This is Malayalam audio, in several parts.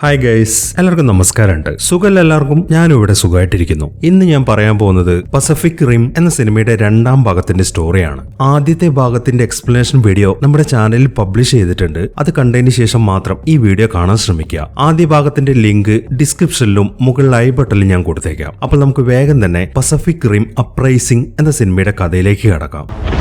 ഹായ് ഗൈസ് എല്ലാവർക്കും നമസ്കാരമുണ്ട്. സുഖല്ല എല്ലാവർക്കും? ഞാനും ഇവിടെ സുഖമായിട്ടിരിക്കുന്നു. ഇന്ന് ഞാൻ പറയാൻ പോകുന്നത് പസഫിക് റിം എന്ന സിനിമയുടെ രണ്ടാം ഭാഗത്തിന്റെ സ്റ്റോറിയാണ് ആദ്യത്തെ ഭാഗത്തിന്റെ എക്സ്പ്ലനേഷൻ വീഡിയോ നമ്മുടെ ചാനലിൽ പബ്ലിഷ് ചെയ്തിട്ടുണ്ട്. അത് കണ്ടതിന് ശേഷം മാത്രം ഈ വീഡിയോ കാണാൻ ശ്രമിക്കുക. ആദ്യ ഭാഗത്തിന്റെ ലിങ്ക് ഡിസ്ക്രിപ്ഷനിലും മുകളിൽ ഐ ബട്ടണിൽ ഞാൻ കൊടുത്തേക്കാം. അപ്പോൾ നമുക്ക് വേഗം തന്നെ പസഫിക് റിം അപ്രൈസിംഗ് എന്ന സിനിമയുടെ കഥയിലേക്ക് കടക്കാം.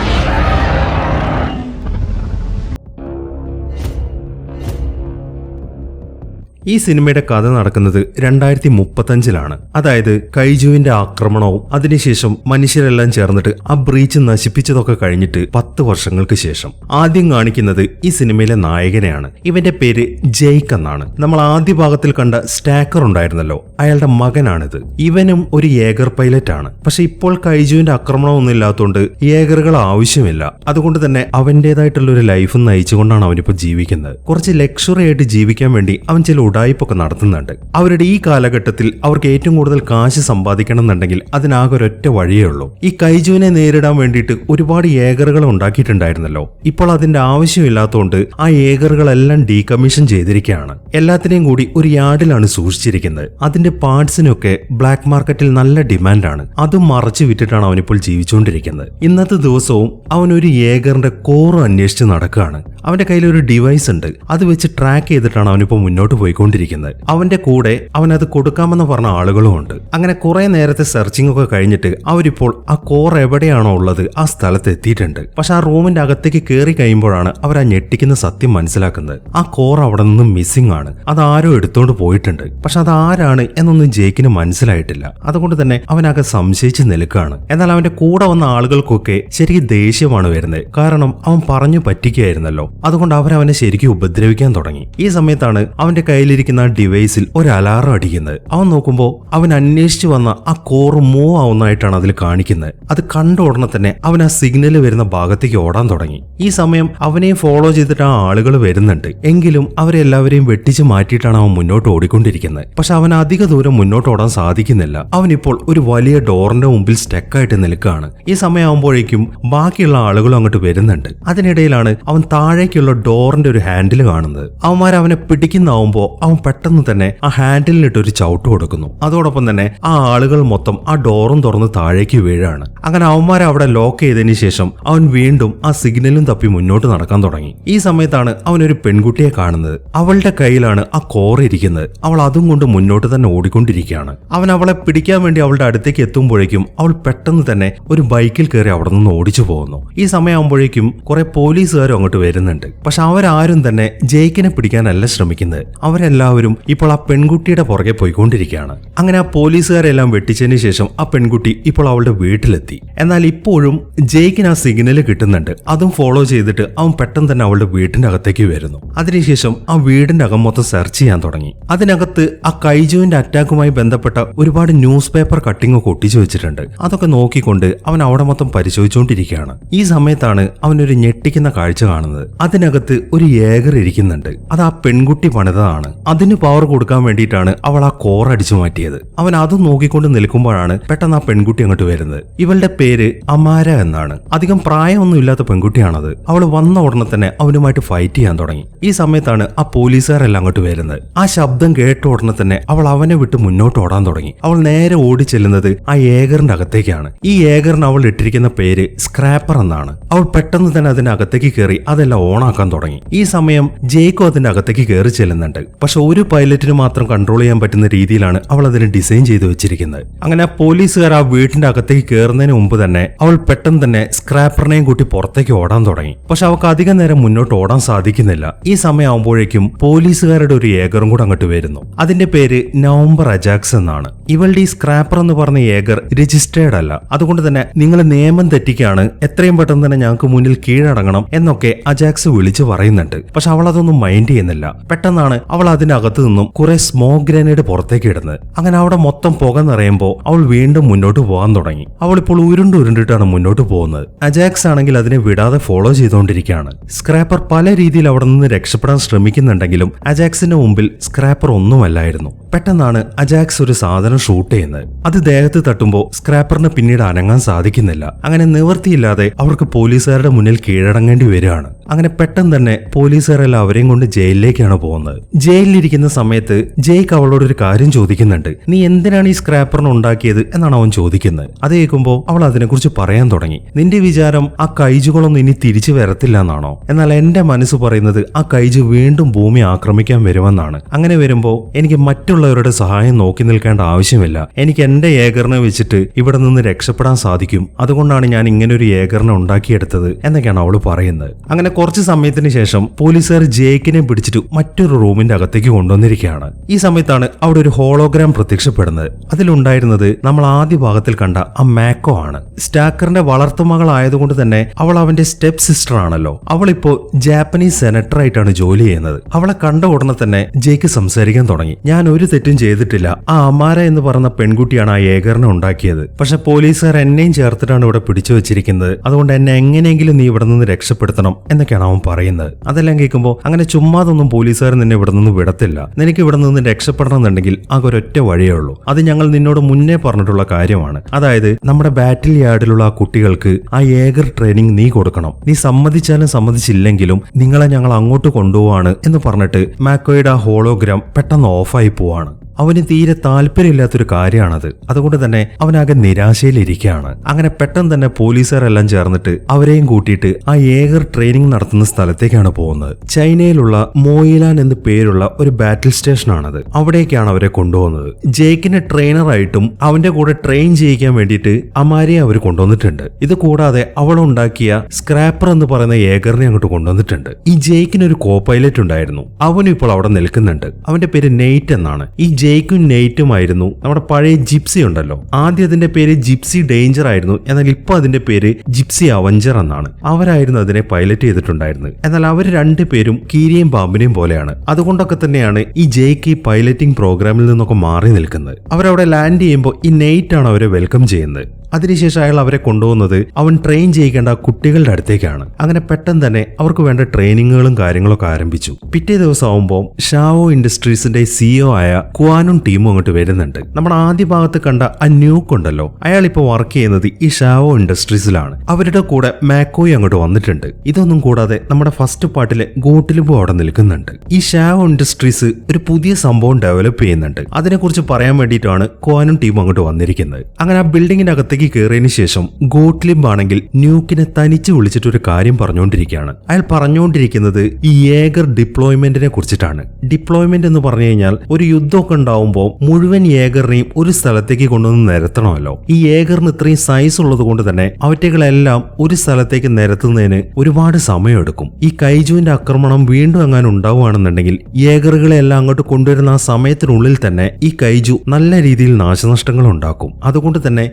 ഈ സിനിമയുടെ കഥ നടക്കുന്നത് രണ്ടായിരത്തി മുപ്പത്തഞ്ചിലാണ് അതായത് കൈജുവിന്റെ ആക്രമണവും അതിനുശേഷം മനുഷ്യരെല്ലാം ചേർന്നിട്ട് ആ ബ്രീച്ച് നശിപ്പിച്ചതൊക്കെ കഴിഞ്ഞിട്ട് പത്ത് വർഷങ്ങൾക്ക് ശേഷം. ആദ്യം കാണിക്കുന്നത് ഈ സിനിമയിലെ നായകനെയാണ്. ഇവന്റെ പേര് ജെയ്ക്ക് എന്നാണ്. നമ്മൾ ആദ്യ ഭാഗത്തിൽ കണ്ട സ്റ്റാക്കർ ഉണ്ടായിരുന്നല്ലോ. അയാളുടെ മകനാണിത്. ഇവനും ഒരു ഏഗർ പൈലറ്റ് ആണ്. പക്ഷെ ഇപ്പോൾ കൈജുവിന്റെ ആക്രമണമൊന്നും ഇല്ലാത്തതുകൊണ്ട് ഏഗറുകൾ ആവശ്യമില്ല. അതുകൊണ്ട് തന്നെ അവന്റേതായിട്ടുള്ള ഒരു ലൈഫ് നയിച്ചുകൊണ്ടാണ് അവനിപ്പോൾ ജീവിക്കുന്നത്. കുറച്ച് ലക്ഷറി ആയിട്ട് ജീവിക്കാൻ വേണ്ടി അവൻ ചില ഉടായ്പൊക്കെ നടത്തുന്നുണ്ട്. അവരുടെ ഈ കാലഘട്ടത്തിൽ അവർക്ക് ഏറ്റവും കൂടുതൽ കാശ് സമ്പാദിക്കണം എന്നുണ്ടെങ്കിൽ അതിനാകെ ഒരൊറ്റ വഴിയേ ഉള്ളൂ. ഈ കൈജുവിനെ നേരിടാൻ വേണ്ടിയിട്ട് ഒരുപാട് ഏഗറുകൾ ഉണ്ടാക്കിയിട്ടുണ്ടായിരുന്നല്ലോ. ഇപ്പോൾ അതിന്റെ ആവശ്യമില്ലാത്തതുകൊണ്ട് ആ ഏഗറുകളെല്ലാം ഡീകമ്മീഷൻ ചെയ്തിരിക്കുകയാണ്. എല്ലാത്തിനെയും കൂടി ഒരു യാർഡിലാണ് സൂക്ഷിച്ചിരിക്കുന്നത്. അതിന്റെ പാർട്സിനൊക്കെ ബ്ലാക്ക് മാർക്കറ്റിൽ നല്ല ഡിമാൻഡാണ്. അതും മറച്ചു വിറ്റിട്ടാണ് അവനിപ്പോൾ ജീവിച്ചുകൊണ്ടിരിക്കുന്നത്. ഇന്നത്തെ ദിവസവും അവൻ ഒരു ഏഗറിന്റെ കോറ് അന്വേഷിച്ച് നടക്കുകയാണ്. അവന്റെ കയ്യിൽ ഒരു ഡിവൈസ് ഉണ്ട്. അത് വെച്ച് ട്രാക്ക് ചെയ്തിട്ടാണ് അവനിപ്പോൾ മുന്നോട്ട് പോയിക്കൊണ്ടിരിക്കുന്നത്. അവന്റെ കൂടെ അവൻ അത് കൊടുക്കാമെന്ന് പറഞ്ഞ ആളുകളും ഉണ്ട്. അങ്ങനെ കുറെ നേരത്തെ സെർച്ചിങ് ഒക്കെ കഴിഞ്ഞിട്ട് അവരിപ്പോൾ ആ കോർ എവിടെയാണോ ഉള്ളത് ആ സ്ഥലത്ത് എത്തിയിട്ടുണ്ട്. പക്ഷെ ആ റൂമിന്റെ അകത്തേക്ക് കയറി കഴിയുമ്പോഴാണ് അവർ ആ ഞെട്ടിക്കുന്ന സത്യം മനസ്സിലാക്കുന്നത്. ആ കോർ അവിടെ നിന്നും മിസ്സിംഗ് ആണ്. അത് ആരോ എടുത്തോണ്ട് പോയിട്ടുണ്ട്. പക്ഷെ അത് ആരാണ് എന്നൊന്നും ജേക്കിന് മനസ്സിലായിട്ടില്ല. അതുകൊണ്ട് തന്നെ അവനകെ സംശയിച്ച് നിൽക്കുകയാണ്. എന്നാൽ അവന്റെ കൂടെ വന്ന ആളുകൾക്കൊക്കെ ശരിക്കും ദേഷ്യമാണ് വരുന്നത്. കാരണം അവൻ പറഞ്ഞു പറ്റിക്കുകയായിരുന്നല്ലോ. അതുകൊണ്ട് അവരവനെ ശരിക്കും ഉപദ്രവിക്കാൻ തുടങ്ങി. ഈ സമയത്താണ് അവന്റെ കയ്യിലിരിക്കുന്ന ഡിവൈസിൽ ഒരു അലാറം അടിക്കുന്നത്. അവൻ നോക്കുമ്പോൾ അവൻ അന്വേഷിച്ചു വന്ന ആ കോറ് മൂവ് ആവുന്നതായിട്ടാണ് അതിൽ കാണിക്കുന്നത്. അത് കണ്ട ഉടനെ തന്നെ അവൻ ആ സിഗ്നൽ വരുന്ന ഭാഗത്തേക്ക് ഓടാൻ തുടങ്ങി. ഈ സമയം അവനെയും ഫോളോ ചെയ്തിട്ട് ആ ആളുകൾ വരുന്നുണ്ട്. എങ്കിലും അവരെല്ലാവരെയും വെട്ടിച്ച് മാറ്റിയിട്ടാണ് അവൻ മുന്നോട്ട് ഓടിക്കൊണ്ടിരിക്കുന്നത്. പക്ഷെ അവൻ അധിക ദൂരം മുന്നോട്ട് ഓടാൻ സാധിക്കുന്നില്ല. അവൻ ഇപ്പോൾ ഒരു വലിയ ഡോറിന്റെ മുമ്പിൽ സ്റ്റക്കായിട്ട് നിൽക്കുകയാണ്. ഈ സമയമാകുമ്പോഴേക്കും ബാക്കിയുള്ള ആളുകളും അങ്ങോട്ട് വരുന്നുണ്ട്. അതിനിടയിലാണ് അവൻ താഴേക്കുള്ള ഡോറിന്റെ ഒരു ഹാൻഡിൽ കാണുന്നത്. അവന്മാർ അവനെ പിടിക്കുന്നാവുമ്പോ അവൻ പെട്ടെന്ന് തന്നെ ആ ഹാൻഡിലിനിട്ട് ഒരു ചവിട്ട് കൊടുക്കുന്നു. അതോടൊപ്പം തന്നെ ആ ആളുകൾ മൊത്തം ആ ഡോറും തുറന്ന് താഴേക്ക് വീഴാണ്. അങ്ങനെ അവന്മാരെ അവിടെ ലോക്ക് ചെയ്തതിന് ശേഷം അവൻ വീണ്ടും ആ സിഗ്നലും തപ്പി മുന്നോട്ട് നടക്കാൻ തുടങ്ങി. ഈ സമയത്താണ് അവൻ ഒരു പെൺകുട്ടിയെ കാണുന്നത്. അവളുടെ കയ്യിലാണ് ആ കോർ ഇരിക്കുന്നത്. അവൾ അതും കൊണ്ട് മുന്നോട്ട് തന്നെ ഓടിക്കൊണ്ടിരിക്കുകയാണ്. അവൻ അവളെ പിടിക്കാൻ വേണ്ടി അവളുടെ അടുത്തേക്ക് എത്തുമ്പോഴേക്കും അവൾ പെട്ടെന്ന് തന്നെ ഒരു ബൈക്കിൽ കയറി അവിടെ നിന്ന് ഓടിച്ചു പോകുന്നു. ഈ സമയമാകുമ്പോഴേക്കും കുറെ പോലീസുകാരും അങ്ങോട്ട് വരുന്നുണ്ട്. പക്ഷെ അവരാരും തന്നെ ജയിക്കിനെ പിടിക്കാനല്ല ശ്രമിക്കുന്നത്. അവരെല്ലാവരും ഇപ്പോൾ ആ പെൺകുട്ടിയുടെ പുറകെ പോയിക്കൊണ്ടിരിക്കുകയാണ്. അങ്ങനെ ആ പോലീസുകാരെല്ലാം വെട്ടിച്ചതിന് ശേഷം ആ പെൺകുട്ടി ഇപ്പോൾ അവളുടെ വീട്ടിലെത്തി. എന്നാൽ ഇപ്പോഴും ജയിക്കിന് ആ സിഗ്നൽ കിട്ടുന്നുണ്ട്. അതും ഫോളോ ചെയ്തിട്ട് അവൻ പെട്ടെന്ന് തന്നെ അവളുടെ വീടിന്റെ അകത്തേക്ക് വരുന്നു. അതിനുശേഷം ആ വീടിന്റെ അകം മൊത്തം സെർച്ച് ചെയ്യാൻ തുടങ്ങി. അതിനകത്ത് ആ കൈജുവിന്റെ അറ്റാക്കുമായി ബന്ധപ്പെട്ട ഒരുപാട് ന്യൂസ് പേപ്പർ കട്ടിങ് ഒട്ടിച്ചു വെച്ചിട്ടുണ്ട്. അതൊക്കെ നോക്കിക്കൊണ്ട് അവൻ അവിടെ മൊത്തം പരിശോധിച്ചുകൊണ്ടിരിക്കുകയാണ് ഈ സമയത്താണ് അവൻ ഒരു ഞെട്ടിക്കുന്ന കാഴ്ച കാണുന്നത്. അതിനകത്ത് ഒരു ഏകർ ഇരിക്കുന്നുണ്ട്. അത് ആ പെൺകുട്ടി പണിതതാണ്. അതിന് പവർ കൊടുക്കാൻ വേണ്ടിയിട്ടാണ് അവൾ ആ കോർ അടിച്ചു മാറ്റിയത്. അവൻ അത് നോക്കിക്കൊണ്ട് നിൽക്കുമ്പോഴാണ് പെട്ടെന്ന് ആ പെൺകുട്ടി അങ്ങോട്ട് വരുന്നത്. ഇവളുടെ പേര് അമാര എന്നാണ്. അധികം പ്രായമൊന്നും ഇല്ലാത്ത പെൺകുട്ടിയാണത്. അവൾ വന്ന ഉടനെ തന്നെ അവനുമായിട്ട് ഫൈറ്റ് ചെയ്യാൻ തുടങ്ങി. ഈ സമയത്താണ് ആ പോലീസുകാരെല്ലാം അങ്ങോട്ട് വരുന്നത്. ആ ശബ്ദം കേട്ട ഉടനെ തന്നെ അവൾ അവനെ വിട്ട് മുന്നോട്ട് ഓടാൻ തുടങ്ങി. അവൾ നേരെ ഓടി ചെല്ലുന്നത് ആ ഏഗറിന്റെ അകത്തേക്കാണ്. ഈ ഏഗറിന് അവൾ ഇട്ടിരിക്കുന്ന പേര് സ്ക്രാപ്പർ എന്നാണ്. അവൾ പെട്ടെന്ന് തന്നെ അതിന്റെ അകത്തേക്ക് കയറി അതെല്ലാം ഓണാക്കാൻ തുടങ്ങി. ഈ സമയം ജേക്കോ അതിന്റെ അകത്തേക്ക് കയറി ചെല്ലുന്നുണ്ട്. പക്ഷെ ഒരു പൈലറ്റിന് മാത്രം കൺട്രോൾ ചെയ്യാൻ പറ്റുന്ന രീതിയിലാണ് അവൾ അതിന് ഡിസൈൻ ചെയ്ത് വെച്ചിരിക്കുന്നത്. അങ്ങനെ പോലീസുകാർ ആ വീട്ടിന്റെ അകത്തേക്ക് കയറുന്നതിന് മുമ്പ് തന്നെ അവൾ പെട്ടെന്ന് തന്നെ സ്ക്രാപ്പറിനെയും കൂട്ടി പുറത്തേക്ക് ഓടാൻ തുടങ്ങി. പക്ഷെ അവൾക്ക് അധികം നേരം മുന്നോട്ട് ഓടാൻ സാധിക്കുന്നില്ല. ഈ സമയമാകുമ്പോഴേക്കും പോലീസുകാരുടെ ഒരു ഏകറും കൂടെ അങ്ങോട്ട് വരുന്നു. അതിന്റെ പേര് നവംബർ അജാക്സ് എന്നാണ്. ഇവളുടെ ഈ സ്ക്രാപ്പർ എന്ന് പറഞ്ഞ ഏഗർ രജിസ്റ്റേർഡ് അല്ല. അതുകൊണ്ട് തന്നെ നിങ്ങൾ നിയമം തെറ്റിക്കാണ് എത്രയും പെട്ടെന്ന് തന്നെ ഞങ്ങൾക്ക് മുന്നിൽ കീഴടങ്ങണം എന്നൊക്കെ അജാക്സ് വിളിച്ചു പറയുന്നുണ്ട്. പക്ഷെ അവൾ അതൊന്നും മൈൻഡ് ചെയ്യുന്നില്ല. പെട്ടെന്നാണ് അവൾ അതിനകത്ത് നിന്നും കുറെ സ്മോക്ക് ഗ്രനേഡ് പുറത്തേക്ക് ഇടുന്നത്. അങ്ങനെ അവിടെ മൊത്തം പുക നിറയുമ്പോൾ അവൾ വീണ്ടും മുന്നോട്ട് പോകാൻ തുടങ്ങി. അവൾ ഇപ്പോൾ ഉരുണ്ട് ഉരുണ്ടിട്ടാണ് മുന്നോട്ട് പോകുന്നത്. അജാക്സ് ആണെങ്കിൽ അതിനെ വിടാതെ ഫോളോ ചെയ്തുകൊണ്ടിരിക്കുകയാണ്. സ്ക്രാപ്പർ പല രീതിയിൽ അവിടെ നിന്ന് രക്ഷപ്പെടാൻ ശ്രമിക്കുന്നുണ്ടെങ്കിലും അജാക്സിന്റെ മുമ്പിൽ സ്ക്രാപ്പർ ഒന്നുമല്ലായിരുന്നു. പെട്ടെന്നാണ് അജാക്സ് ഒരു സാധനം ഷൂട്ട് ചെയ്യുന്നത്. അത് ദേഹത്ത് തട്ടുമ്പോൾ സ്ക്രാപ്പറിന് പിന്നീട് അനങ്ങാൻ സാധിക്കുന്നില്ല. അങ്ങനെ നിവർത്തിയില്ലാതെ അവർക്ക് പോലീസുകാരുടെ മുന്നിൽ കീഴടങ്ങേണ്ടി വരികയാണ്. അങ്ങനെ പെട്ടെന്ന് തന്നെ പോലീസുകാരെല്ലാം അവരെയും കൊണ്ട് ജയിലിലേക്കാണ് പോകുന്നത്. ജയിലിലിരിക്കുന്ന സമയത്ത് ജയ്ക്ക് അവളോട് ഒരു കാര്യം ചോദിക്കുന്നുണ്ട്. നീ എന്തിനാണ് ഈ സ്ക്രാപ്പറിന് ഉണ്ടാക്കിയത്? എന്നാണ് അവൻ ചോദിക്കുന്നത്. അത് കേൾക്കുമ്പോൾ അവൾ അതിനെക്കുറിച്ച് പറയാൻ തുടങ്ങി. നിന്റെ വിചാരം ആ കൈജുകളൊന്നും ഇനി തിരിച്ചു വരത്തില്ല എന്നാണോ? എന്നാൽ എന്റെ മനസ്സ് പറയുന്നത് ആ കൈജു വീണ്ടും ഭൂമി ആക്രമിക്കാൻ വരുമെന്നാണ്. അങ്ങനെ വരുമ്പോൾ എനിക്ക് മറ്റുള്ളവരുടെ സഹായം നോക്കി നിൽക്കേണ്ട ആവശ്യമില്ല. എനിക്ക് എന്റെ ഏകറിനെ വെച്ചിട്ട് ഇവിടെ നിന്ന് രക്ഷപ്പെടാൻ സാധിക്കും. അതുകൊണ്ടാണ് ഞാൻ ഇങ്ങനെ ഒരു ഏകറിനെ ഉണ്ടാക്കിയെടുത്തത് എന്നൊക്കെയാണ് അവൾ പറയുന്നത്. അങ്ങനെ കുറച്ച് സമയത്തിന് ശേഷം പോലീസുകാർ ജേക്കിനെ പിടിച്ചിട്ട് മറ്റൊരു റൂമിന്റെ അകത്തേക്ക് കൊണ്ടുവന്നിരിക്കുകയാണ്. ഈ സമയത്താണ് അവിടെ ഒരു ഹോളോഗ്രാം പ്രത്യക്ഷപ്പെടുന്നത്. അതിലുണ്ടായിരുന്നത് നമ്മൾ ആദ്യ ഭാഗത്തിൽ കണ്ട ആ മാക്കോ ആണ്. സ്റ്റാക്കറിന്റെ വളർത്തുമകളായതുകൊണ്ട് തന്നെ അവൾ അവന്റെ സ്റ്റെപ്പ് സിസ്റ്റർ ആണല്ലോ. അവളിപ്പോ ജാപ്പനീസ് സെനറ്റർ ആയിട്ടാണ് ജോലി ചെയ്യുന്നത്. അവളെ കണ്ട ഉടനെ തന്നെ ജേക്ക് സംസാരിക്കാൻ തുടങ്ങി. ഞാൻ ഒരു തെറ്റും ചെയ്തിട്ടില്ല. ആ അമാര എന്ന് പറഞ്ഞ പെൺകുട്ടിയാണ് ആ ഏകറിനെ ഉണ്ടാക്കിയത്. പക്ഷെ പോലീസുകാർ എന്നെയും ചേർത്തിട്ടാണ് ഇവിടെ പിടിച്ചു വെച്ചിരിക്കുന്നത്. അതുകൊണ്ട് എന്നെ എങ്ങനെയെങ്കിലും നീ ഇവിടെ നിന്ന് രക്ഷപ്പെടുത്തണം എന്നൊക്കെയാണ് അവൻ പറയുന്നത്. അതെല്ലാം കേൾക്കുമ്പോൾ അങ്ങനെ ചുമ്മാതൊന്നും പോലീസുകാർ നിന്നെ ഇവിടെ നിന്ന് വിടത്തില്ല. നിനക്ക് ഇവിടെ നിന്ന് രക്ഷപ്പെടണം എന്നുണ്ടെങ്കിൽ ആകെ വഴിയേ ഉള്ളൂ. അത് ഞങ്ങൾ നിന്നോട് മുന്നേ പറഞ്ഞിട്ടുള്ള കാര്യമാണ്. അതായത് നമ്മുടെ ബാറ്റിൽ യാർഡിലുള്ള ആ കുട്ടികൾക്ക് ആ ഏകർ ട്രെയിനിങ് നീ കൊടുക്കണം. നീ സമ്മതിച്ചാലും സമ്മതിച്ചില്ലെങ്കിലും നിങ്ങളെ ഞങ്ങൾ അങ്ങോട്ട് കൊണ്ടുപോവാണ് എന്ന് പറഞ്ഞിട്ട് മാക്കോയുടെ ആ ഹോളോഗ്രാം പെട്ടെന്ന് ഓഫായി പോവാണ്. അവന് തീരെ താല്പര്യമില്ലാത്തൊരു കാര്യമാണത്. അതുകൊണ്ട് തന്നെ അവനാകെ നിരാശയിലിരിക്കുകയാണ്. അങ്ങനെ പെട്ടെന്ന് തന്നെ പോലീസുകാരെല്ലാം ചേർന്നിട്ട് അവരെയും കൂട്ടിയിട്ട് ആ ഏകർ ട്രെയിനിങ് നടത്തുന്ന സ്ഥലത്തേക്കാണ് പോകുന്നത്. ചൈനയിലുള്ള മോയിലാൻ എന്ന് പേരുള്ള ഒരു ബാറ്റിൽ സ്റ്റേഷനാണത്. അവിടേക്കാണ് അവരെ കൊണ്ടുപോകുന്നത്. ജേക്കിനെ ട്രെയിനറായിട്ടും അവന്റെ കൂടെ ട്രെയിൻ ചെയ്യിക്കാൻ വേണ്ടിയിട്ട് അമാരിയെ അവർ കൊണ്ടുവന്നിട്ടുണ്ട്. ഇത് കൂടാതെ അവൾ ഉണ്ടാക്കിയ സ്ക്രാപ്പർ എന്ന് പറയുന്ന ഏകറിനെ അങ്ങോട്ട് കൊണ്ടുവന്നിട്ടുണ്ട്. ഈ ജേക്കിന് ഒരു കോ പൈലറ്റ് ഉണ്ടായിരുന്നു. അവനും ഇപ്പോൾ അവിടെ നിൽക്കുന്നുണ്ട്. അവന്റെ പേര് നെയ്റ്റ് എന്നാണ്. ഈ ജേക്കും നെയ്റ്റുമായിരുന്നു. നമ്മുടെ പഴയ ജിപ്സി ഉണ്ടല്ലോ. ആദ്യം അതിന്റെ പേര് ജിപ്സി ഡേഞ്ചർ ആയിരുന്നു. എന്നാൽ ഇപ്പൊ അതിന്റെ പേര് ജിപ്സി അവഞ്ചർ എന്നാണ്. അവരായിരുന്നു അതിനെ പൈലറ്റ് ചെയ്തിട്ടുണ്ടായിരുന്നത്. എന്നാൽ അവർ രണ്ടുപേരും കീരിയും പാമ്പിനെയും പോലെയാണ്. അതുകൊണ്ടൊക്കെ തന്നെയാണ് ഈ ജെയ്ക്ക് ഈ പൈലറ്റിംഗ് പ്രോഗ്രാമിൽ നിന്നൊക്കെ മാറി നിൽക്കുന്നത്. അവരവിടെ ലാൻഡ് ചെയ്യുമ്പോൾ ഈ നെയ്റ്റ് ആണ് അവരെ വെൽക്കം ചെയ്യുന്നത്. അതിനുശേഷം അയാൾ അവരെ കൊണ്ടുപോകുന്നത് അവൻ ട്രെയിൻ ചെയ്യിക്കേണ്ട കുട്ടികളുടെ അടുത്തേക്കാണ്. അങ്ങനെ പെട്ടെന്ന് തന്നെ അവർക്ക് വേണ്ട ട്രെയിനിങ്ങുകളും കാര്യങ്ങളൊക്കെ ആരംഭിച്ചു. പിറ്റേ ദിവസം ആവുമ്പോൾ ഷാവോ ഇൻഡസ്ട്രീസിന്റെ സിഇഒ ആയ കുവാനും ടീമും അങ്ങോട്ട് വരുന്നുണ്ട്. നമ്മുടെ ആദ്യ ഭാഗത്ത് കണ്ട ആ ന്യൂക്ക് ഉണ്ടല്ലോ അയാൾ ഇപ്പോൾ വർക്ക് ചെയ്യുന്നത് ഈ ഷാവോ ഇൻഡസ്ട്രീസിലാണ്. അവരുടെ കൂടെ മാക്കോയി അങ്ങോട്ട് വന്നിട്ടുണ്ട്. ഇതൊന്നും കൂടാതെ നമ്മുടെ ഫസ്റ്റ് പാർട്ടിലെ ഗോട്ടിലും അവിടെ നിൽക്കുന്നുണ്ട്. ഈ ഷാവോ ഇൻഡസ്ട്രീസ് ഒരു പുതിയ സംഭവം ഡെവലപ്പ് ചെയ്യുന്നുണ്ട്. അതിനെക്കുറിച്ച് പറയാൻ വേണ്ടിയിട്ടാണ് കുവാനും ടീമും അങ്ങോട്ട് വന്നിരിക്കുന്നത്. അങ്ങനെ ആ ബിൽഡിങ്ങിന്റെ അകത്തേക്ക് കയറിയതിനു ശേഷം ഗോട്ട്ലിംബ് ആണെങ്കിൽ ന്യൂക്കിനെ തനിച്ച് വിളിച്ചിട്ട് ഒരു കാര്യം പറഞ്ഞുകൊണ്ടിരിക്കുകയാണ് അയാൾ പറഞ്ഞുകൊണ്ടിരിക്കുന്നത് ഈ ഏഗർ ഡിപ്ലോയ്മെന്റിനെ കുറിച്ചിട്ടാണ്. ഡിപ്ലോയ്മെന്റ് എന്ന് പറഞ്ഞു കഴിഞ്ഞാൽ ഒരു യുദ്ധമൊക്കെ ഉണ്ടാവുമ്പോൾ മുഴുവൻ ഏഗറിനെയും ഒരു സ്ഥലത്തേക്ക് കൊണ്ടുവന്ന് നിരത്തണമല്ലോ. ഈ ഏഗറിന് ഇത്രയും സൈസ് ഉള്ളത് കൊണ്ട് തന്നെ അവറ്റകളെല്ലാം ഒരു സ്ഥലത്തേക്ക് നിരത്തുന്നതിന് ഒരുപാട് സമയമെടുക്കും. ഈ കൈജുവിന്റെ ആക്രമണം വീണ്ടും എങ്ങാനും ഉണ്ടാവുകയാണെന്നുണ്ടെങ്കിൽ ഏഗറുകളെല്ലാം അങ്ങോട്ട് കൊണ്ടുവരുന്ന ആ സമയത്തിനുള്ളിൽ തന്നെ ഈ കൈജു നല്ല രീതിയിൽ നാശനഷ്ടങ്ങൾ ഉണ്ടാക്കും. അതുകൊണ്ട് തന്നെ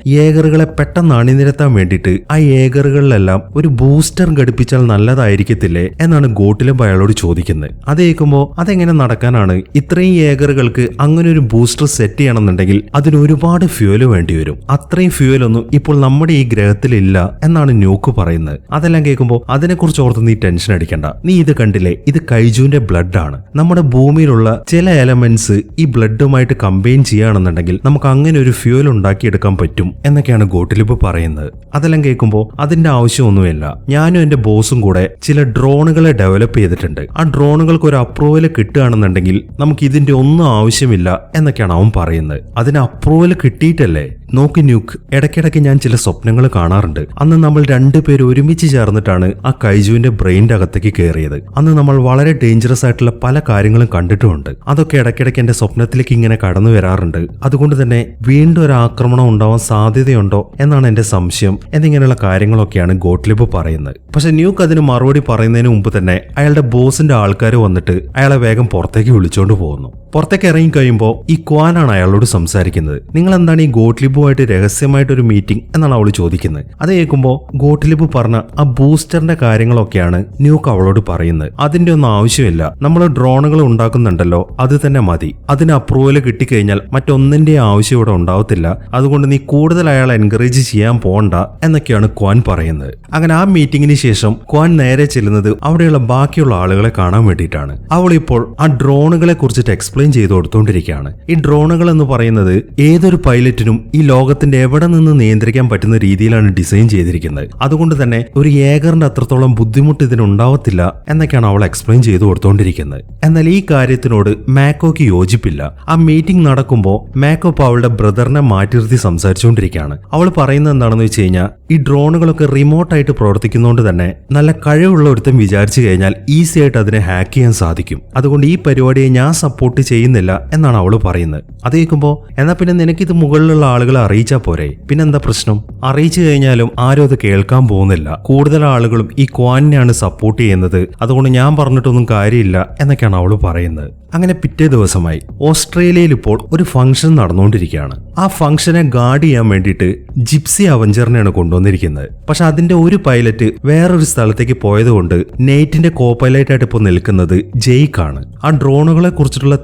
ഏഗറുകളെ പെട്ടെന്ന് അണിനിരത്താൻ വേണ്ടിയിട്ട് ആ ഏകറുകളിലെല്ലാം ഒരു ബൂസ്റ്റർ ഘടിപ്പിച്ചാൽ നല്ലതായിരിക്കത്തില്ലേ എന്നാണ് ഗോട്ടിലും അയാളോട് ചോദിക്കുന്നത്. അത് കേൾക്കുമ്പോൾ അതെങ്ങനെ നടക്കാനാണ് ഇത്രയും ഏഗറുകൾക്ക് അങ്ങനെ ഒരു ബൂസ്റ്റർ സെറ്റ് ചെയ്യണമെന്നുണ്ടെങ്കിൽ അതിന് ഒരുപാട് ഫ്യൂൽ വേണ്ടി വരും. അത്രയും ഫ്യൂലൊന്നും ഇപ്പോൾ നമ്മുടെ ഈ ഗ്രഹത്തിൽ ഇല്ല എന്നാണ് ന്യൂക്ക് പറയുന്നത്. അതെല്ലാം കേൾക്കുമ്പോൾ അതിനെക്കുറിച്ച് ഓർത്ത് നീ ടെൻഷൻ അടിക്കണ്ട. നീ ഇത് കണ്ടില്ലേ? ഇത് കൈജുവിന്റെ ബ്ലഡ് ആണ്. നമ്മുടെ ഭൂമിയിലുള്ള ചില എലമെന്റ്സ് ഈ ബ്ലഡുമായിട്ട് കമ്പൈൻ ചെയ്യുകയാണെന്നുണ്ടെങ്കിൽ നമുക്ക് അങ്ങനെ ഒരു ഫ്യൂൽ ഉണ്ടാക്കിയെടുക്കാൻ പറ്റും എന്നൊക്കെയാണ് ഗോട്ടിലിപ്പ് പറയുന്നത്. അതെല്ലാം കേൾക്കുമ്പോൾ അതിന്റെ ആവശ്യമൊന്നുമില്ല. ഞാനും എന്റെ ബോസും കൂടെ ചില ഡ്രോണുകളെ ഡെവലപ്പ് ചെയ്തിട്ടുണ്ട്. ആ ഡ്രോണുകൾക്ക് ഒരു അപ്രൂവൽ കിട്ടുകയാണെന്നുണ്ടെങ്കിൽ നമുക്ക് ഇതിന്റെ ഒന്നും ആവശ്യമില്ല എന്നൊക്കെയാണ് അവൻ പറയുന്നത്. അതിന് അപ്രൂവൽ കിട്ടിയിട്ടല്ലേ? നോക്ക് ന്യൂക്ക് ഇടയ്ക്കിടയ്ക്ക് ഞാൻ ചില സ്വപ്നങ്ങൾ കാണാറുണ്ട്. അന്ന് നമ്മൾ രണ്ടുപേരും ഒരുമിച്ച് ചേർന്നിട്ടാണ് ആ കൈജുവിന്റെ ബ്രെയിന്റെ അകത്തേക്ക് കയറിയത്. അന്ന് നമ്മൾ വളരെ ഡേഞ്ചറസ് ആയിട്ടുള്ള പല കാര്യങ്ങളും കണ്ടിട്ടുമുണ്ട്. അതൊക്കെ ഇടയ്ക്കിടയ്ക്ക് എന്റെ സ്വപ്നത്തിലേക്ക് ഇങ്ങനെ കടന്നു വരാറുണ്ട്. അതുകൊണ്ട് തന്നെ വീണ്ടും ഒരു ആക്രമണം ഉണ്ടാവാൻ സാധ്യതയുണ്ടോ എന്നാണ് എന്റെ സംശയം എന്നിങ്ങനെയുള്ള കാര്യങ്ങളൊക്കെയാണ് ഗോട്ട്ലിബ് പറയുന്നത്. പക്ഷെ ന്യൂക്ക് അതിന് മറുപടി പറയുന്നതിന് മുമ്പ് തന്നെ അയാളുടെ ബോസിന്റെ ആൾക്കാർ വന്നിട്ട് അയാളെ വേഗം പുറത്തേക്ക് വിളിച്ചുകൊണ്ട് പോകുന്നു. പുറത്തേക്ക് ഇറങ്ങി കഴിയുമ്പോൾ ഈ ക്വാനാണ് അയാളോട് സംസാരിക്കുന്നത്. നിങ്ങൾ എന്താണ് ഈ ഗോട്ട്ലിബുമായിട്ട് രഹസ്യമായിട്ട് ഒരു മീറ്റിംഗ് എന്നാണ് അവൾ ചോദിക്കുന്നത്. അത് കേൾക്കുമ്പോൾ ഗോട്ട്ലിബ് പറഞ്ഞ ആ ബൂസ്റ്ററിന്റെ കാര്യങ്ങളൊക്കെയാണ് ന്യൂക്ക് അവളോട് പറയുന്നത്. അതിന്റെ ഒന്നും ആവശ്യമില്ല. നമ്മൾ ഡ്രോണുകൾ ഉണ്ടാക്കുന്നുണ്ടല്ലോ അത് തന്നെ മതി. അതിന് അപ്രൂവൽ കിട്ടിക്കഴിഞ്ഞാൽ മറ്റൊന്നിന്റെ ആവശ്യം ഇവിടെ ഉണ്ടാവത്തില്ല. അതുകൊണ്ട് നീ കൂടുതൽ അയാളെ എൻകറേജ് ചെയ്യാൻ പോണ്ട എന്നൊക്കെയാണ് ക്വാൻ പറയുന്നത്. അങ്ങനെ ആ മീറ്റിംഗിന് ശേഷം ക്വാൻ നേരെ ചെല്ലുന്നത് അവിടെയുള്ള ബാക്കിയുള്ള ആളുകളെ കാണാൻ വേണ്ടിയിട്ടാണ്. അവൾ ഇപ്പോൾ ആ ഡ്രോണുകളെ കുറിച്ചിട്ട് എക്സ്പ്ലെയിൻ ചെയ്ത് കൊടുത്തുകൊണ്ടിരിക്കുകയാണ് ഈ ഡ്രോണുകൾ എന്ന് പറയുന്നത് ഏതൊരു പൈലറ്റിനും ഈ ലോകത്തിന്റെ എവിടെ നിന്ന് നിയന്ത്രിക്കാൻ പറ്റുന്ന രീതിയിലാണ് ഡിസൈൻ ചെയ്തിരിക്കുന്നത്. അതുകൊണ്ട് തന്നെ ഒരു ഏകറിന്റെ അത്രത്തോളം ബുദ്ധിമുട്ട് ഇതിനുണ്ടാവത്തില്ല എന്നൊക്കെയാണ് അവൾ എക്സ്പ്ലെയിൻ ചെയ്തു കൊടുത്തുകൊണ്ടിരിക്കുന്നത് എന്നാൽ ഈ കാര്യത്തിനോട് മാക്കോക്ക് യോജിപ്പില്ല. ആ മീറ്റിംഗ് നടക്കുമ്പോൾ മാക്കോ ഇപ്പോൾ അവളുടെ ബ്രദറിനെ മാറ്റി സംസാരിച്ചുകൊണ്ടിരിക്കുകയാണ് അവൾ പറയുന്നത് എന്താണെന്ന് വെച്ച് കഴിഞ്ഞാൽ ഈ ഡ്രോണുകളൊക്കെ റിമോട്ടായിട്ട് പ്രവർത്തിക്കുന്നതുകൊണ്ട് തന്നെ നല്ല കഴിവുള്ള ഒരുത്തം വിചാരിച്ചു കഴിഞ്ഞാൽ ഈസി ആയിട്ട് അതിനെ ഹാക്ക് ചെയ്യാൻ സാധിക്കും. അതുകൊണ്ട് ഈ പരിപാടിയെ ഞാൻ സപ്പോർട്ട് ചെയ്യുന്നില്ല എന്നാണ് അവൾ പറയുന്നത്. അത് കേൾക്കുമ്പോൾ എന്നാൽ പിന്നെ നിനക്കിത് മുകളിലുള്ള ആളുകളെ അറിയിച്ചാൽ പോരെ? പിന്നെന്താ പ്രശ്നം? അറിയിച്ചു കഴിഞ്ഞാലും ആരും അത് കേൾക്കാൻ പോകുന്നില്ല. കൂടുതൽ ആളുകളും ഈ ക്വാനിനെയാണ് സപ്പോർട്ട് ചെയ്യുന്നത്. അതുകൊണ്ട് ഞാൻ പറഞ്ഞിട്ടൊന്നും കാര്യമില്ല എന്നൊക്കെയാണ് അവൾ പറയുന്നത്. അങ്ങനെ പിറ്റേ ദിവസമായി ഓസ്ട്രേലിയയിൽ ഇപ്പോൾ ഒരു ഫംഗ്ഷൻ നടന്നുകൊണ്ടിരിക്കുകയാണ്. ആ ഫംഗ്ഷനെ ഗാർഡ് ചെയ്യാൻ വേണ്ടിയിട്ട് ജിപ്സി അവഞ്ചറിനെയാണ് കൊണ്ടുവന്നിരിക്കുന്നത്. പക്ഷെ അതിന്റെ ഒരു പൈലറ്റ് വേറൊരു സ്ഥലത്തേക്ക് പോയതുകൊണ്ട് നെയ്റ്റിന്റെ കോ പൈലറ്റായിട്ട് ഇപ്പോൾ നിൽക്കുന്നത് ജെയ്ക്കാണ്. ആ ഡ്രോണുകളെ കുറിച്ചിട്ടുള്ള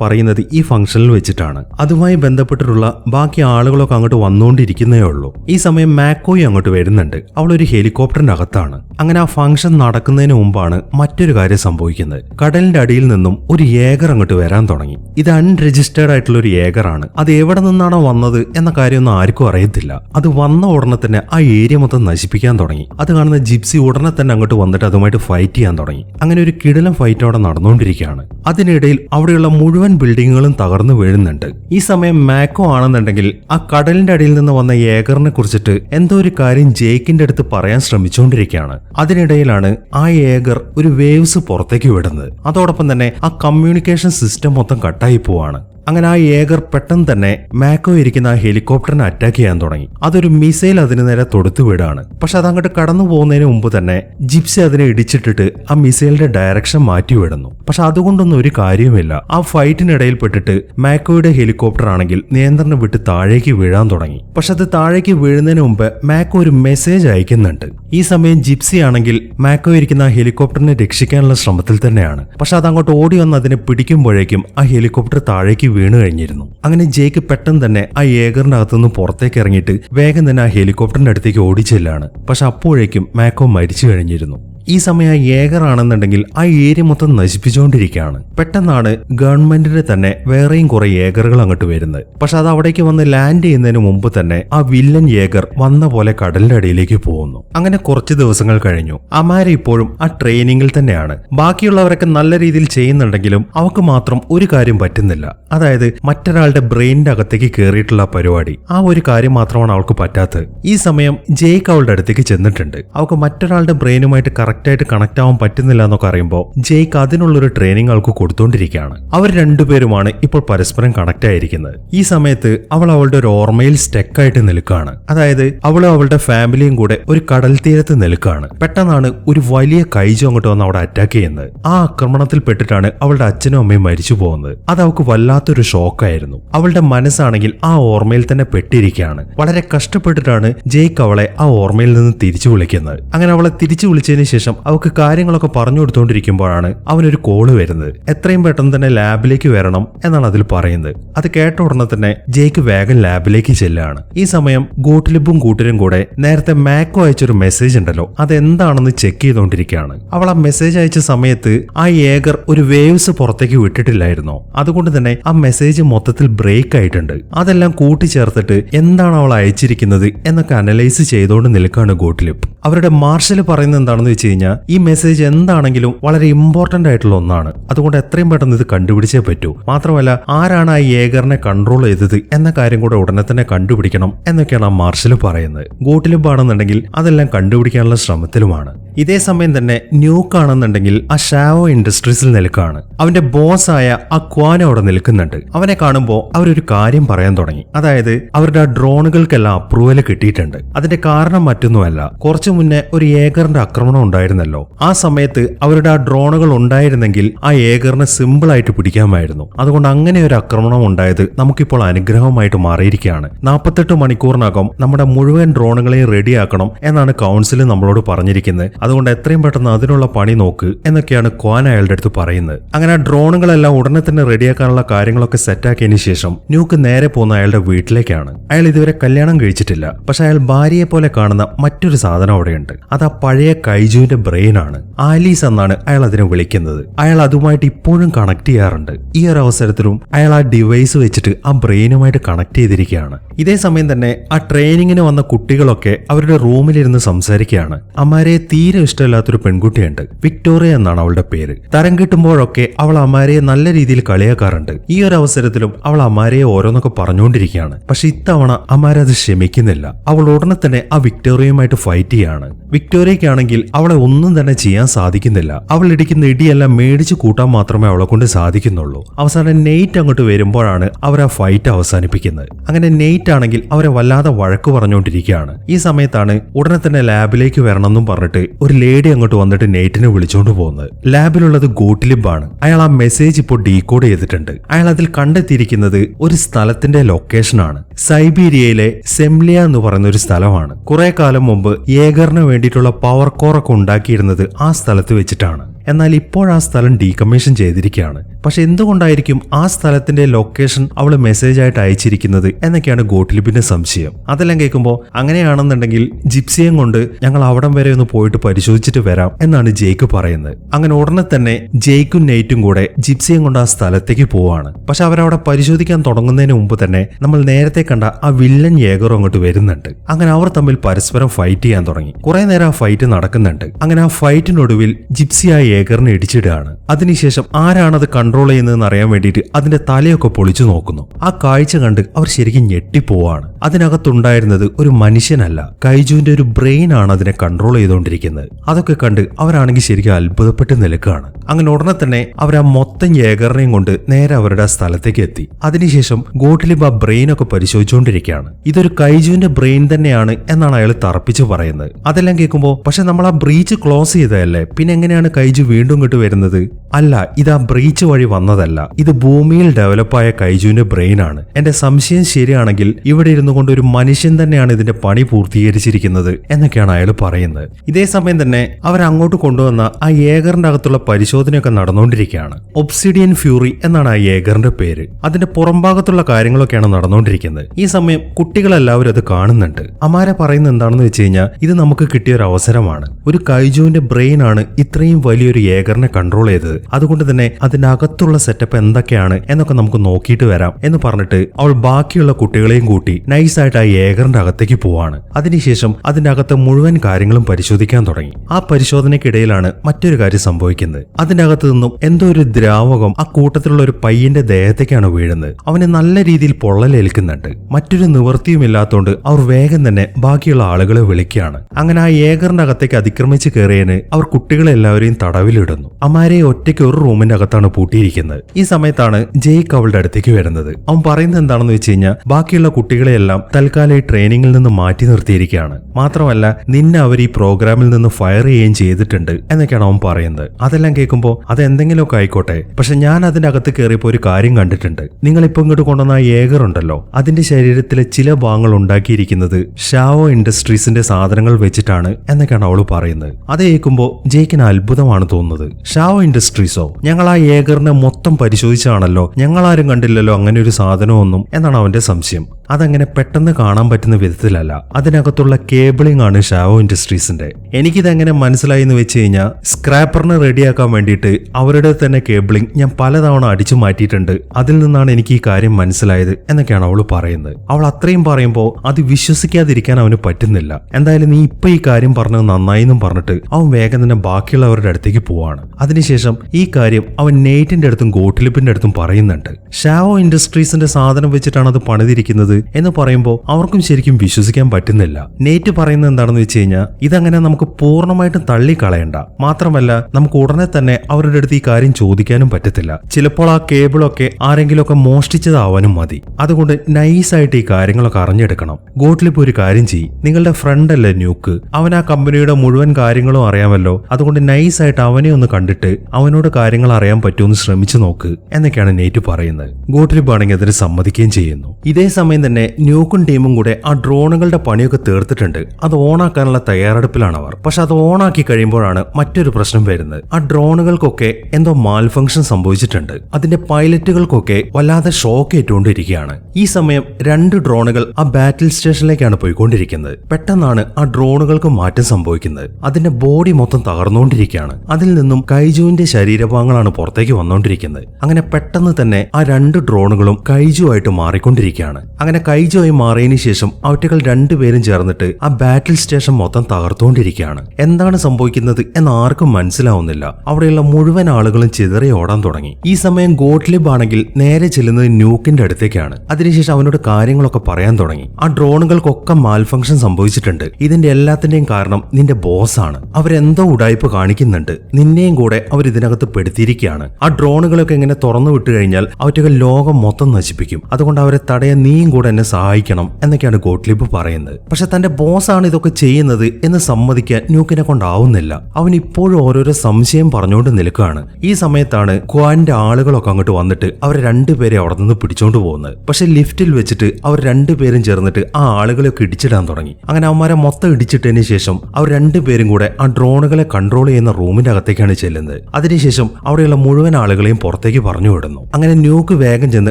പറയുന്നത് ഈ ഫംഗ്ഷനിൽ വെച്ചിട്ടാണ്. അതുമായി ബന്ധപ്പെട്ടിട്ടുള്ള ബാക്കി ആളുകളൊക്കെ അങ്ങോട്ട് വന്നുകൊണ്ടിരിക്കുന്നേ ഉള്ളൂ. ഈ സമയം മാക്കോയി അങ്ങോട്ട് വരുന്നുണ്ട്. അവൾ ഒരു ഹെലികോപ്റ്ററിന്റെ അകത്താണ് അങ്ങനെ ആ ഫംഗ്ഷൻ നടക്കുന്നതിന് മുമ്പാണ് മറ്റൊരു കാര്യം സംഭവിക്കുന്നത്. കടലിന്റെ അടിയിൽ നിന്നും ഒരു ഏഗർ അങ്ങോട്ട് വരാൻ തുടങ്ങി. ഇത് അൺരജിസ്റ്റേർഡ് ആയിട്ടുള്ള ഒരു ഏഗറാണ് അത് എവിടെ നിന്നാണോ വന്നത് എന്ന കാര്യമൊന്നും ആർക്കും അറിയത്തില്ല. അത് വന്ന ഉടനെ തന്നെ ആ ഏരിയ മൊത്തം നശിപ്പിക്കാൻ തുടങ്ങി. അത് കാണുന്ന ജിപ്സി ഉടനെ തന്നെ അങ്ങോട്ട് വന്നിട്ട് അതുമായിട്ട് ഫൈറ്റ് ചെയ്യാൻ തുടങ്ങി. അങ്ങനെ ഒരു കിടലം ഫൈറ്റ് അവിടെ നടന്നുകൊണ്ടിരിക്കുകയാണ് അതിനിടയിൽ അവിടെയുള്ള മുഴുവൻ ബിൽഡിങ്ങുകളും തകർന്നു വീഴുന്നുണ്ട്. ഈ സമയം മാക്കോ ആണെന്നുണ്ടെങ്കിൽ ആ കടലിന്റെ അടിയിൽ നിന്ന് വന്ന ഏഗറിനെ കുറിച്ചിട്ട് എന്തോ ഒരു കാര്യം ജേക്കിന്റെ അടുത്ത് പറയാൻ ശ്രമിച്ചുകൊണ്ടിരിക്കുകയാണ്. അതിനിടയിലാണ് ആ ഏഗർ ഒരു വേവ്സ് പുറത്തേക്ക് വിടുന്നത്. അതോടൊപ്പം തന്നെ ആ കമ്മ്യൂണിക്കേഷൻ സിസ്റ്റം മൊത്തം കട്ടായി പോവാണ്. അങ്ങനെ ആ ഏഗർ പെട്ടെന്ന് തന്നെ മാക്കോ ഇരിക്കുന്ന ആ ഹെലികോപ്റ്ററിനെ അറ്റാക്ക് ചെയ്യാൻ തുടങ്ങി. അതൊരു മിസൈൽ അതിന് നേരെ തൊടുത്തു വിടാണ്. പക്ഷെ അതങ്ങോട്ട് കടന്നു പോകുന്നതിന് മുമ്പ് തന്നെ ജിപ്സി അതിനെ ഇടിച്ചിട്ടിട്ട് ആ മിസൈലിന്റെ ഡയറക്ഷൻ മാറ്റി വിടുന്നു. പക്ഷെ അതുകൊണ്ടൊന്നും ഒരു കാര്യവുമില്ല. ആ ഫൈറ്റിനിടയിൽ പെട്ടിട്ട് മാക്കോയുടെ ഹെലികോപ്റ്റർ ആണെങ്കിൽ നിയന്ത്രണം വിട്ട് താഴേക്ക് വീഴാൻ തുടങ്ങി. പക്ഷെ അത് താഴേക്ക് വീഴുന്നതിന് മുമ്പ് മാക്കോ ഒരു മെസ്സേജ് അയക്കുന്നുണ്ട്. ഈ സമയം ജിപ്സി ആണെങ്കിൽ മാക്കോ ഇരിക്കുന്ന ആ ഹെലികോപ്റ്ററിനെ രക്ഷിക്കാനുള്ള ശ്രമത്തിൽ തന്നെയാണ്. പക്ഷെ അത് അങ്ങോട്ട് ഓടി വന്ന് അതിനെ പിടിക്കുമ്പോഴേക്കും ആ ഹെലികോപ്റ്റർ താഴേക്ക് വീണു കഴിഞ്ഞിരുന്നു. അങ്ങനെ ജേക്ക് പെട്ടെന്ന് തന്നെ ആ ഏകറിന്റെ അകത്തുനിന്ന് പുറത്തേക്ക് ഇറങ്ങിയിട്ട് വേഗം തന്നെ ആ ഹെലികോപ്റ്ററിന്റെ അടുത്തേക്ക് ഓടിച്ചെല്ലാണ്. പക്ഷെ അപ്പോഴേക്കും മാക്കോ മരിച്ചു കഴിഞ്ഞിരുന്നു. ഈ സമയം ആ ഏഗർ ആണെന്നുണ്ടെങ്കിൽ ആ ഏരിയ മൊത്തം നശിപ്പിച്ചുകൊണ്ടിരിക്കുകയാണ്. പെട്ടെന്നാണ് ഗവൺമെന്റിന്റെ തന്നെ വേറെയും കുറെ ഏകറുകൾ അങ്ങോട്ട് വരുന്നത്. പക്ഷെ അത് അവിടേക്ക് വന്ന് ലാൻഡ് ചെയ്യുന്നതിന് മുമ്പ് തന്നെ ആ വില്ലൻ ഏകർ വന്ന പോലെ കടലിന്റെ അടിയിലേക്ക് പോകുന്നു. അങ്ങനെ കുറച്ച് ദിവസങ്ങൾ കഴിഞ്ഞു. അമാര ഇപ്പോഴും ആ ട്രെയിനിങ്ങിൽ തന്നെയാണ്. ബാക്കിയുള്ളവരൊക്കെ നല്ല രീതിയിൽ ചെയ്യുന്നുണ്ടെങ്കിലും അവക്ക് മാത്രം ഒരു കാര്യം പറ്റുന്നില്ല. അതായത് മറ്റൊരാളുടെ ബ്രെയിനിന്റെ അകത്തേക്ക് കയറിയിട്ടുള്ള പരിപാടി. ആ ഒരു കാര്യം മാത്രമാണ് അവൾക്ക് പറ്റാത്തത്. ഈ സമയം ജെയ്ക്ക് അവളുടെ അടുത്തേക്ക് ചെന്നിട്ടുണ്ട്. അവൾക്ക് മറ്റൊരാളുടെ ബ്രെയിനുമായിട്ട് കറക്റ്റായിട്ട് കണക്ട് ആവാൻ പറ്റുന്നില്ല എന്നൊക്കെ അറിയുമ്പോൾ ജെയ്ക്ക് അതിനുള്ളൊരു ട്രെയിനിങ് അവൾക്ക് കൊടുത്തുകൊണ്ടിരിക്കുകയാണ് അവർ രണ്ടുപേരുമാണ് ഇപ്പോൾ പരസ്പരം കണക്ട് ആയിരിക്കുന്നത്. ഈ സമയത്ത് അവൾ അവളുടെ ഒരു ഓർമ്മയിൽ സ്റ്റെക്കായിട്ട് നിൽക്കുകയാണ്. അതായത് അവളും അവളുടെ ഫാമിലിയും കൂടെ ഒരു കടൽ തീരത്ത് നിൽക്കുകയാണ്. പെട്ടെന്നാണ് ഒരു വലിയ കൈജു അങ്ങോട്ട് വന്ന് അവിടെ അറ്റാക്ക് ചെയ്യുന്നത്. ആ ആക്രമണത്തിൽ പെട്ടിട്ടാണ് അവളുടെ അച്ഛനും അമ്മയും മരിച്ചു പോകുന്നത്. അത് അവൾക്ക് വല്ലാത്തൊരു ഷോക്കായിരുന്നു അവളുടെ മനസ്സാണെങ്കിൽ ആ ഓർമ്മയിൽ തന്നെ പെട്ടിരിക്കുകയാണ്. വളരെ കഷ്ടപ്പെട്ടിട്ടാണ് ജെയ്ക്ക് അവളെ ആ ഓർമ്മയിൽ നിന്ന് തിരിച്ചു വിളിക്കുന്നത്. അങ്ങനെ അവളെ തിരിച്ചു വിളിച്ചതിന് ശേഷം അവൾക്ക് കാര്യങ്ങളൊക്കെ പറഞ്ഞു കൊടുത്തുകൊണ്ടിരിക്കുമ്പോഴാണ് അവനൊരു കോൾ വരുന്നത്. എത്രയും പെട്ടെന്ന് തന്നെ ലാബിലേക്ക് വരണം എന്നാണ് അതിൽ പറയുന്നത്. അത് കേട്ട ഉടനെ തന്നെ ജയ്ക്ക് വേഗം ലാബിലേക്ക് ചെല്ലുകയാണ് ഈ സമയം ഗൂട്ടിലിബും കൂട്ടരും കൂടെ നേരത്തെ മാക്കോ അയച്ചൊരു മെസ്സേജ് ഉണ്ടല്ലോ. അതെന്താണെന്ന് ചെക്ക് ചെയ്തുകൊണ്ടിരിക്കുകയാണ് അവൾ ആ മെസ്സേജ് അയച്ച സമയത്ത് ആ ഏഗർ ഒരു വേവ്സ് പുറത്തേക്ക് വിട്ടിട്ടില്ലായിരുന്നു. അതുകൊണ്ട് തന്നെ ആ മെസ്സേജ് മൊത്തത്തിൽ ബ്രേക്ക് ആയിട്ടുണ്ട്. അതെല്ലാം കൂട്ടിച്ചേർത്തിട്ട് എന്താണ് അവൾ അയച്ചിരിക്കുന്നത് എന്നൊക്കെ അനലൈസ് ചെയ്തുകൊണ്ട് നിൽക്കുകയാണ് ഗോട്ടിലിപ്പ്. അവരുടെ മാർഷൽ പറയുന്നത് എന്താണെന്ന് വെച്ച് കഴിഞ്ഞാൽ ഈ മെസ്സേജ് എന്താണെങ്കിലും വളരെ ഇമ്പോർട്ടന്റ് ആയിട്ടുള്ള ഒന്നാണ്. അതുകൊണ്ട് എത്രയും പെട്ടെന്ന് ഇത് കണ്ടുപിടിച്ചേ പറ്റൂ. മാത്രമല്ല ആരാണ് ആ ഏഗറിനെ കൺട്രോൾ ചെയ്തത് എന്ന കാര്യം കൂടെ ഉടനെ തന്നെ കണ്ടുപിടിക്കണം എന്നൊക്കെയാണ് ആ മാർഷൽ പറയുന്നത്. ഗോട്ടിലും ആണെന്നുണ്ടെങ്കിൽ അതെല്ലാം കണ്ടുപിടിക്കാനുള്ള ശ്രമത്തിലുമാണ്. ഇതേ സമയം തന്നെ ന്യൂക്ക് ആണെന്നുണ്ടെങ്കിൽ ആ ഷാവോ ഇൻഡസ്ട്രീസിൽ നിൽക്കുകയാണ്. അവന്റെ ബോസ് ആയ ആ ക്വാൻ അവിടെ നിൽക്കുന്നുണ്ട്. അവനെ കാണുമ്പോൾ അവരൊരു കാര്യം പറയാൻ തുടങ്ങി. അതായത് അവരുടെ ആ ഡ്രോണുകൾക്കെല്ലാം അപ്രൂവൽ കിട്ടിയിട്ടുണ്ട്. അതിന്റെ കാരണം മറ്റൊന്നുമല്ല കുറച്ചു മുന്നേ ഒരു ഏഗറിന്റെ ആക്രമണം ഉണ്ടായിരുന്നല്ലോ. ആ സമയത്ത് അവരുടെ ആ ഡ്രോണുകൾ ഉണ്ടായിരുന്നെങ്കിൽ ആ ഏഗറിനെ സിമ്പിൾ ആയിട്ട് പിടിക്കാമായിരുന്നു. അതുകൊണ്ട് അങ്ങനെ ഒരു ആക്രമണം ഉണ്ടായത് നമുക്കിപ്പോൾ അനുഗ്രഹമായിട്ട് മാറിയിരിക്കുകയാണ്. നാൽപ്പത്തെട്ട് മണിക്കൂറിനകം നമ്മുടെ മുഴുവൻ ഡ്രോണുകളെയും റെഡിയാക്കണം എന്നാണ് കൗൺസിൽ നമ്മളോട് പറഞ്ഞിരിക്കുന്നത്. അതുകൊണ്ട് എത്രയും പെട്ടെന്ന് അതിനുള്ള പണി നോക്ക് എന്നൊക്കെയാണ് ക്വാൻ അയാളുടെ അടുത്ത് പറയുന്നത്. അങ്ങനെ ഡ്രോണുകളെല്ലാം ഉടനെ തന്നെ റെഡിയാക്കാനുള്ള കാര്യങ്ങളൊക്കെ സെറ്റാക്കിയതിന് ശേഷം ന്യൂക്ക് നേരെ പോകുന്ന അയാളുടെ വീട്ടിലേക്കാണ്. അയാൾ ഇതുവരെ കല്യാണം കഴിച്ചിട്ടില്ല. പക്ഷെ അയാൾ ഭാര്യയെ പോലെ കാണുന്ന മറ്റൊരു സാധനം അവിടെയുണ്ട്. അത് ആ പഴയ കൈജുവിന്റെ ബ്രെയിൻ ആണ്. ആലീസ് എന്നാണ് അയാൾ അതിനെ വിളിക്കുന്നത്. അയാൾ അതുമായിട്ട് ഇപ്പോഴും കണക്ട് ചെയ്യാറുണ്ട്. ഈ ഒരു അവസരത്തിലും അയാൾ ആ ഡിവൈസ് വെച്ചിട്ട് ആ ബ്രെയിനുമായിട്ട് കണക്ട് ചെയ്തിരിക്കുകയാണ്. ഇതേ സമയം തന്നെ ആ ട്രെയിനിങ്ങിന് വന്ന കുട്ടികളൊക്കെ അവരുടെ റൂമിലിരുന്ന് സംസാരിക്കുകയാണ്. അമ്മാരെ തീരെ ഇഷ്ടമില്ലാത്തൊരു പെൺകുട്ടിയുണ്ട്. വിക്ടോറിയ എന്നാണ് അവളുടെ പേര്. തരം കിട്ടുമ്പോഴൊക്കെ അവൾ അമാരയെ നല്ല രീതിയിൽ കളിയാക്കാറുണ്ട്. ഈ ഒരു അവസരത്തിലും അവൾ അമാരയെ ഓരോന്നൊക്കെ പറഞ്ഞുകൊണ്ടിരിക്കുകയാണ്. പക്ഷെ ഇത്തവണ അമാര അത് ക്ഷമിക്കുന്നില്ല. അവൾ ഉടനെ തന്നെ ആ വിക്ടോറിയയുമായിട്ട് ഫൈറ്റ് ചെയ്യാണ്. വിക്ടോറിയയ്ക്കാണെങ്കിൽ അവളെ ഒന്നും തന്നെ ചെയ്യാൻ സാധിക്കുന്നില്ല. അവൾ ഇടിക്കുന്ന ഇടിയെല്ലാം മേടിച്ചു കൂട്ടാൻ മാത്രമേ അവളെ കൊണ്ട് സാധിക്കുന്നുള്ളൂ. അവസാനം നെയ്റ്റ് അങ്ങോട്ട് വരുമ്പോഴാണ് അവർ ആ ഫൈറ്റ് അവസാനിപ്പിക്കുന്നത്. അങ്ങനെ നെയ്റ്റ് ആണെങ്കിൽ അവരെ വല്ലാതെ വഴക്ക് പറഞ്ഞുകൊണ്ടിരിക്കുകയാണ്. ഈ സമയത്താണ് ഉടനെ തന്നെ ലാബിലേക്ക് വരണമെന്നും പറഞ്ഞിട്ട് ഒരു ലേഡി അങ്ങോട്ട് വന്നിട്ട് നെയ്റ്റിനെ വിളിച്ചുകൊണ്ട് പോകുന്നത് ലാബിലുള്ളത് ഗോട്ടിലിബാണ് അയാൾ ആ മെസ്സേജ് ഇപ്പോൾ ഡീകോഡ് ചെയ്തിട്ടുണ്ട്. അയാൾ അതിൽ കണ്ടെത്തിയിരിക്കുന്നത് ഒരു സ്ഥലത്തിന്റെ ലൊക്കേഷനാണ് സൈബീരിയയിലെ സെംലിയ എന്ന് പറയുന്ന ഒരു സ്ഥലമാണ്. കുറെ കാലം മുമ്പ് ഏകറിന് വേണ്ടിയിട്ടുള്ള പവർ കോറൊക്കെ ഉണ്ടാക്കിയിരുന്നത് ആ സ്ഥലത്ത് വെച്ചിട്ടാണ്. എന്നാൽ ഇപ്പോൾ ആ സ്ഥലം ഡീകമ്മീഷൻ ചെയ്തിരിക്കുകയാണ്. പക്ഷെ എന്തുകൊണ്ടായിരിക്കും ആ സ്ഥലത്തിന്റെ ലൊക്കേഷൻ അവൾ മെസ്സേജ് ആയിട്ട് അയച്ചിരിക്കുന്നത് എന്നൊക്കെയാണ് ഗോട്ട്ലിബിന്റെ സംശയം. അതെല്ലാം കേൾക്കുമ്പോൾ അങ്ങനെയാണെന്നുണ്ടെങ്കിൽ ജിപ്സിയം കൊണ്ട് ഞങ്ങൾ അവിടം വരെ ഒന്ന് പോയിട്ട് പരിശോധിച്ചിട്ട് വരാം എന്നാണ് ജെയ്ക്ക് പറയുന്നത്. അങ്ങനെ ഉടനെ തന്നെ ജെയ്ക്കും നെയ്റ്റും കൂടെ ജിപ്സിയം കൊണ്ട് ആ സ്ഥലത്തേക്ക് പോവാണ്. പക്ഷെ അവരവിടെ പരിശോധിക്കാൻ തുടങ്ങുന്നതിന് മുമ്പ് തന്നെ നമ്മൾ നേരത്തെ കണ്ട ആ വില്ലൻ ഏകറും അങ്ങോട്ട് വരുന്നുണ്ട്. അങ്ങനെ അവർ തമ്മിൽ പരസ്പരം ഫൈറ്റ് ചെയ്യാൻ തുടങ്ങി. കുറെ നേരം ആ ഫൈറ്റ് നടക്കുന്നുണ്ട്. അങ്ങനെ ആ ഫൈറ്റിനൊടുവിൽ ജിപ്സി ആ ഏഗറിനെ ഇടിച്ചിടുകയാണ്. അതിനുശേഷം ആരാണത് കൺട്രോൾ ചെയ്യുന്നതെന്ന് അറിയാൻ വേണ്ടിയിട്ട് അതിന്റെ തലയൊക്കെ പൊളിച്ചു നോക്കുന്നു. ആ കാഴ്ച കണ്ട് അവർ ശരിക്കും ഞെട്ടിപ്പോവാണ്. അതിനകത്തുണ്ടായിരുന്നത് ഒരു മനുഷ്യനല്ല. കൈജുവിന്റെ ഒരു ബ്രെയിൻ ആണ് അതിനെ കൺട്രോൾ ചെയ്തുകൊണ്ടിരിക്കുന്നത്. അതൊക്കെ കണ്ട് അവരാണെങ്കിൽ ശരിക്കും അത്ഭുതപ്പെട്ട് നിൽക്കുകയാണ് അങ്ങനെ ഉടനെ തന്നെ അവർ ആ മൊത്തം ഏഗറിനെയും കൊണ്ട് നേരെ അവരുടെ സ്ഥലത്തേക്ക് എത്തി. അതിനുശേഷം ഗോട്ടിലിബ് ആ ബ്രെയിൻ ഒക്കെ പരിശോധിച്ചുകൊണ്ടിരിക്കുകയാണ്. ഇതൊരു കൈജുവിന്റെ ബ്രെയിൻ തന്നെയാണ് എന്നാണ് അയാൾ തറപ്പിച്ച് പറയുന്നത്. അതെല്ലാം കേൾക്കുമ്പോൾ പക്ഷെ നമ്മൾ ആ ബ്രീച്ച് ക്ലോസ് ചെയ്തതല്ലേ? പിന്നെ എങ്ങനെയാണ് കൈജു വീണ്ടും ഇങ്ങോട്ട് വരുന്നത്. അല്ല ഇത് ആ ബ്രീച്ച് വഴി വന്നതല്ല. ഇത് ഭൂമിയിൽ ഡെവലപ്പായ കൈജുവിന്റെ ബ്രെയിൻ ആണ്. എന്റെ സംശയം ശരിയാണെങ്കിൽ ഇവിടെ ഇരുന്നു കൊണ്ട് ഒരു മനുഷ്യൻ തന്നെയാണ് ഇതിന്റെ പണി പൂർത്തീകരിച്ചിരിക്കുന്നത് എന്നൊക്കെയാണ് അയാൾ പറയുന്നത്. ഇതേ സമയം തന്നെ അവർ അങ്ങോട്ട് കൊണ്ടുവന്ന ആ ഏഗറിന്റെ അകത്തുള്ള പരിശോധനയൊക്കെ നടന്നുകൊണ്ടിരിക്കുകയാണ്. ഒബ്സിഡിയൻ ഫ്യൂറി എന്നാണ് ആ ഏഗറിന്റെ പേര്. അതിന്റെ പുറംഭാഗത്തുള്ള കാര്യങ്ങളൊക്കെയാണ് നടന്നുകൊണ്ടിരിക്കുന്നത്. ഈ സമയം കുട്ടികളെല്ലാവരും അത് കാണുന്നുണ്ട്. അമാര പറയുന്നത് എന്താണെന്ന് വെച്ച് കഴിഞ്ഞാൽ ഇത് നമുക്ക് കിട്ടിയ ഒരു അവസരമാണ്. ഒരു കൈജുവിന്റെ ബ്രെയിൻ ആണ് ഇത്രയും വലിയൊരു ഏഗറിനെ കൺട്രോൾ ചെയ്തത്. അതുകൊണ്ട് തന്നെ അതിനകത്തുള്ള സെറ്റപ്പ് എന്തൊക്കെയാണ് എന്നൊക്കെ നമുക്ക് നോക്കിയിട്ട് വരാം എന്ന് പറഞ്ഞിട്ട് അവൾ ബാക്കിയുള്ള കുട്ടികളെയും കൂട്ടി നൈസായിട്ട് ആ ഏകറിന്റെ അകത്തേക്ക് പോവാണ്. അതിനുശേഷം അതിന്റെ അകത്ത് മുഴുവൻ കാര്യങ്ങളും പരിശോധിക്കാൻ തുടങ്ങി. ആ പരിശോധനയ്ക്കിടയിലാണ് മറ്റൊരു കാര്യം സംഭവിക്കുന്നത്. അതിന്റെ അകത്ത് നിന്നും എന്തോ ഒരു ദ്രാവകം ആ കൂട്ടത്തിലുള്ള ഒരു പയ്യന്റെ ദേഹത്തേക്കാണ് വീഴുന്നത്. അവന് നല്ല രീതിയിൽ പൊള്ളലേൽക്കുന്നുണ്ട്. മറ്റൊരു നിവൃത്തിയുമില്ലാത്തതുകൊണ്ട് അവർ വേഗം തന്നെ ബാക്കിയുള്ള ആളുകളെ വിളിക്കുകയാണ്. അങ്ങനെ ആ ഏകറിന്റെ അകത്തേക്ക് അതിക്രമിച്ച് കയറിയതിന് അവർ കുട്ടികളെ എല്ലാവരെയും തടവിലിടുന്നു. അമാരെ ഒറ്റയ്ക്ക് ഒരു റൂമിന്റെ അകത്താണ് പൂട്ടിയിരിക്കുന്നത്. ഈ സമയത്താണ് ജയ്ക്ക് അവളുടെ അടുത്തേക്ക് വരുന്നത്. അവൻ പറയുന്നത് എന്താണെന്ന് വെച്ച് കഴിഞ്ഞാൽ ബാക്കിയുള്ള കുട്ടികളെയെല്ലാം തൽക്കാലം ഈ ട്രെയിനിങ്ങിൽ നിന്ന് മാറ്റി നിർത്തിയിരിക്കുകയാണ്. മാത്രമല്ല നിന്നെ അവർ ഈ പ്രോഗ്രാമിൽ നിന്ന് ഫയർ ചെയ്യുകയും ചെയ്തിട്ടുണ്ട് എന്നൊക്കെയാണ് അവൻ പറയുന്നത്. അതെല്ലാം കേൾക്കുമ്പോൾ അത് എന്തെങ്കിലുമൊക്കെ ആയിക്കോട്ടെ. പക്ഷെ ഞാൻ അതിന്റെ അകത്ത് കയറിയപ്പോൾ ഒരു കാര്യം കണ്ടിട്ടുണ്ട്. നിങ്ങൾ ഇപ്പൊ ഇങ്ങോട്ട് കൊണ്ടുവന്ന ആ ഏഗർ ഉണ്ടല്ലോ അതിന്റെ ശരീരത്തിലെ ചില ഭാഗങ്ങൾ ഉണ്ടാക്കിയിരിക്കുന്നത് ഷാവോ ഇൻഡസ്ട്രീസിന്റെ സാധനങ്ങൾ വെച്ചിട്ടാണ് എന്നൊക്കെയാണ് അവൾ പറയുന്നത്. അത് കേൾക്കുമ്പോൾ ജയ്ക്കിന് അത്ഭുതമാണ് തോന്നുന്നത്. ഷാവോ ഇൻഡസ്ട്രീസോ ഞങ്ങൾ ആ ഏകറിനെ മൊത്തം പരിശോധിച്ചാണല്ലോ ഞങ്ങളാരും കണ്ടില്ലല്ലോ അങ്ങനെ ഒരു സാധനമൊന്നും എന്നാണ് അവന്റെ സംശയം. അതങ്ങനെ പെട്ടെന്ന് കാണാൻ പറ്റുന്ന വിധത്തിലല്ല. അതിനകത്തുള്ള കേബിളിംഗ് ആണ് ഷാവോ ഇൻഡസ്ട്രീസിന്റെ എനിക്കിതെങ്ങനെ മനസ്സിലായി എന്ന് വെച്ച് കഴിഞ്ഞാൽ സ്ക്രാപ്പറിനെ റെഡിയാക്കാൻ വേണ്ടിയിട്ട് അവരുടെ തന്നെ കേബിളിംഗ് ഞാൻ പലതവണ അടിച്ചു മാറ്റിയിട്ടുണ്ട്. അതിൽ നിന്നാണ് എനിക്ക് ഈ കാര്യം മനസ്സിലായത് എന്നൊക്കെയാണ് അവൾ പറയുന്നത്. അവൾ അത്രയും പറയുമ്പോൾ അത് വിശ്വസിക്കാതിരിക്കാൻ അവന് പറ്റുന്നില്ല. എന്തായാലും നീ ഇപ്പൊ ഈ കാര്യം പറഞ്ഞത് നന്നായി എന്നും പറഞ്ഞിട്ട് അവൻ വേഗം തന്നെ ബാക്കിയുള്ളവരുടെ അടുത്തേക്ക് പോവാണ്. അതിനുശേഷം ഈ കാര്യം അവൻ നെയ്റ്റിന്റെ അടുത്തും ഗോട്ടിലിപ്പിന്റെ അടുത്തും പറയുന്നുണ്ട്. ഷാവോ ഇൻഡസ്ട്രീസിന്റെ സാധനം വെച്ചിട്ടാണ് അത് പണിതിരിക്കുന്നത് എന്ന് പറയുമ്പോൾ അവർക്കും ശരിക്കും വിശ്വസിക്കാൻ പറ്റുന്നില്ല. നെയ്റ്റ് പറയുന്നത് എന്താണെന്ന് വെച്ച് കഴിഞ്ഞാൽ ഇതങ്ങനെ നമുക്ക് പൂർണമായിട്ടും തള്ളിക്കളയണ്ട. മാത്രമല്ല നമുക്ക് ഉടനെ തന്നെ അവരുടെ അടുത്ത് ഈ കാര്യം ചോദിക്കാനും പറ്റത്തില്ല. ചിലപ്പോൾ ആ കേബിളൊക്കെ ആരെങ്കിലുമൊക്കെ മോഷ്ടിച്ചതാവാനും മതി. അതുകൊണ്ട് നൈസായിട്ട് ഈ കാര്യങ്ങളൊക്കെ അറിഞ്ഞെടുക്കണം. ഗോട്ട്ലിപ്പ് ഒരു കാര്യം ചെയ്യും. നിങ്ങളുടെ ഫ്രണ്ട് അല്ലേ ന്യൂക്ക്? അവൻ ആ കമ്പനിയുടെ മുഴുവൻ കാര്യങ്ങളും അറിയാമല്ലോ. അതുകൊണ്ട് നൈസായിട്ട് അവനെ ഒന്ന് കണ്ടിട്ട് അവനോട് കാര്യങ്ങൾ അറിയാൻ പറ്റുമെന്ന് ശ്രമിച്ചു നോക്ക്. എന്നൊക്കെയാണ് നെയ്റ്റ് പറയുന്നത്. ഗോട്ട്ലിപ്പ് ആണെങ്കിൽ അതിന് സമ്മതിക്കുകയും ചെയ്യുന്നു. ഇതേ സമയം തന്നെ ന്യൂക്കും ടീമും കൂടെ ആ ഡ്രോണുകളുടെ പണിയൊക്കെ തീർത്തിട്ടുണ്ട്. അത് ഓണാക്കാനുള്ള തയ്യാറെടുപ്പിലാണ് അവർ. പക്ഷെ അത് ഓണാക്കി കഴിയുമ്പോഴാണ് മറ്റൊരു പ്രശ്നം വരുന്നത്. ആ ഡ്രോണുകൾക്കൊക്കെ എന്തോ മാൽ ഫംഗ്ഷൻ സംഭവിച്ചിട്ടുണ്ട്. അതിന്റെ പൈലറ്റുകൾക്കൊക്കെ വല്ലാതെ ഷോക്ക് ഏറ്റുകൊണ്ടിരിക്കുകയാണ്. ഈ സമയം രണ്ട് ഡ്രോണുകൾ ആ ബാറ്റിൽ സ്റ്റേഷനിലേക്കാണ് പോയിക്കൊണ്ടിരിക്കുന്നത്. പെട്ടെന്നാണ് ആ ഡ്രോണുകൾക്ക് മാറ്റം സംഭവിക്കുന്നത്. അതിന്റെ ബോഡി മൊത്തം തകർന്നുകൊണ്ടിരിക്കുകയാണ്. അതിൽ നിന്നും കൈജുവിന്റെ ശരീരഭാഗങ്ങളാണ് പുറത്തേക്ക് വന്നുകൊണ്ടിരിക്കുന്നത്. അങ്ങനെ പെട്ടെന്ന് തന്നെ ആ രണ്ട് ഡ്രോണുകളും കൈജുവായിട്ട് മാറിക്കൊണ്ടിരിക്കുകയാണ്. അങ്ങനെ കൈജുവായി മാറിയതിന് ശേഷം അവറ്റകൾ രണ്ടുപേരും ചേർന്നിട്ട് ആ ബാറ്റിൽ സ്റ്റേഷൻ മൊത്തം തകർത്തുകൊണ്ടിരിക്കുകയാണ്. എന്താണ് സംഭവിക്കുന്നത് എന്ന് ആർക്കും മനസ്സിലാവുന്നില്ല. അവിടെയുള്ള മുഴുവൻ ആളുകളും ചിതറി ഓടാൻ തുടങ്ങി. ഈ സമയം ഗോട്ട്ലിബ് ആണെങ്കിൽ നേരെ ചെല്ലുന്നത് ന്യൂക്കിന്റെ അടുത്തേക്കാണ്. അതിനുശേഷം അവനോട് കാര്യങ്ങളൊക്കെ പറയാൻ തുടങ്ങി. ആ ഡ്രോണുകൾക്കൊക്കെ മാൽഫങ്ഷൻ സംഭവിച്ചിട്ടുണ്ട്. ഇതിന്റെ എല്ലാത്തിന്റെയും കാരണം നിന്റെ ബോസ് ആണ് അവരെന്തോ ഉടായ്പ കാണിക്കുന്നുണ്ട്. നിന്നെയും കൂടെ അവർ ഇതിനകത്ത് പെടുത്തിയിരിക്കുകയാണ്. ആ ഡ്രോണുകളൊക്കെ ഇങ്ങനെ തുറന്നു വിട്ടു കഴിഞ്ഞാൽ അവറ്റകൾ ലോകം മൊത്തം നശിപ്പിക്കും. അതുകൊണ്ട് അവരെ തടയാൻ നീയും കൂടെ എന്നെ സഹായിക്കണം എന്നൊക്കെയാണ് ഗോട്ട്ലിബ് പറയുന്നത്. പക്ഷെ തന്റെ ബോസ് ആണ് ഇതൊക്കെ ചെയ്യുന്നത് എന്ന് സമ്മതിക്കാൻ ന്യൂക്കിനെ കൊണ്ടാവുന്നില്ല. അവൻ ഇപ്പോഴും ഓരോരോ സംശയം പറഞ്ഞുകൊണ്ട് നിൽക്കുകയാണ്. ഈ സമയത്താണ് ക്വാന്റെ ആളുകളൊക്കെ അങ്ങോട്ട് വന്നിട്ട് അവർ രണ്ടുപേരെ അവിടെ നിന്ന് പിടിച്ചോണ്ട് പോകുന്നത്. പക്ഷെ ലിഫ്റ്റിൽ വെച്ചിട്ട് അവർ രണ്ടുപേരും ചേർന്നിട്ട് ആ ആളുകളെയൊക്കെ ഇടിച്ചിടാൻ തുടങ്ങി. അങ്ങനെ അവന്മാരെ മൊത്തം ഇടിച്ചിട്ടതിന് ശേഷം അവർ രണ്ടുപേരും കൂടെ ആ ഡ്രോണുകളെ കൺട്രോൾ ചെയ്യുന്ന റൂമിന്റെ അകത്തേക്കാണ് ചെല്ലുന്നത്. അതിനുശേഷം അവിടെയുള്ള മുഴുവൻ ആളുകളെയും പുറത്തേക്ക് പറഞ്ഞു വിടുന്നു. അങ്ങനെ ന്യൂക്ക് വേഗം ചെന്ന്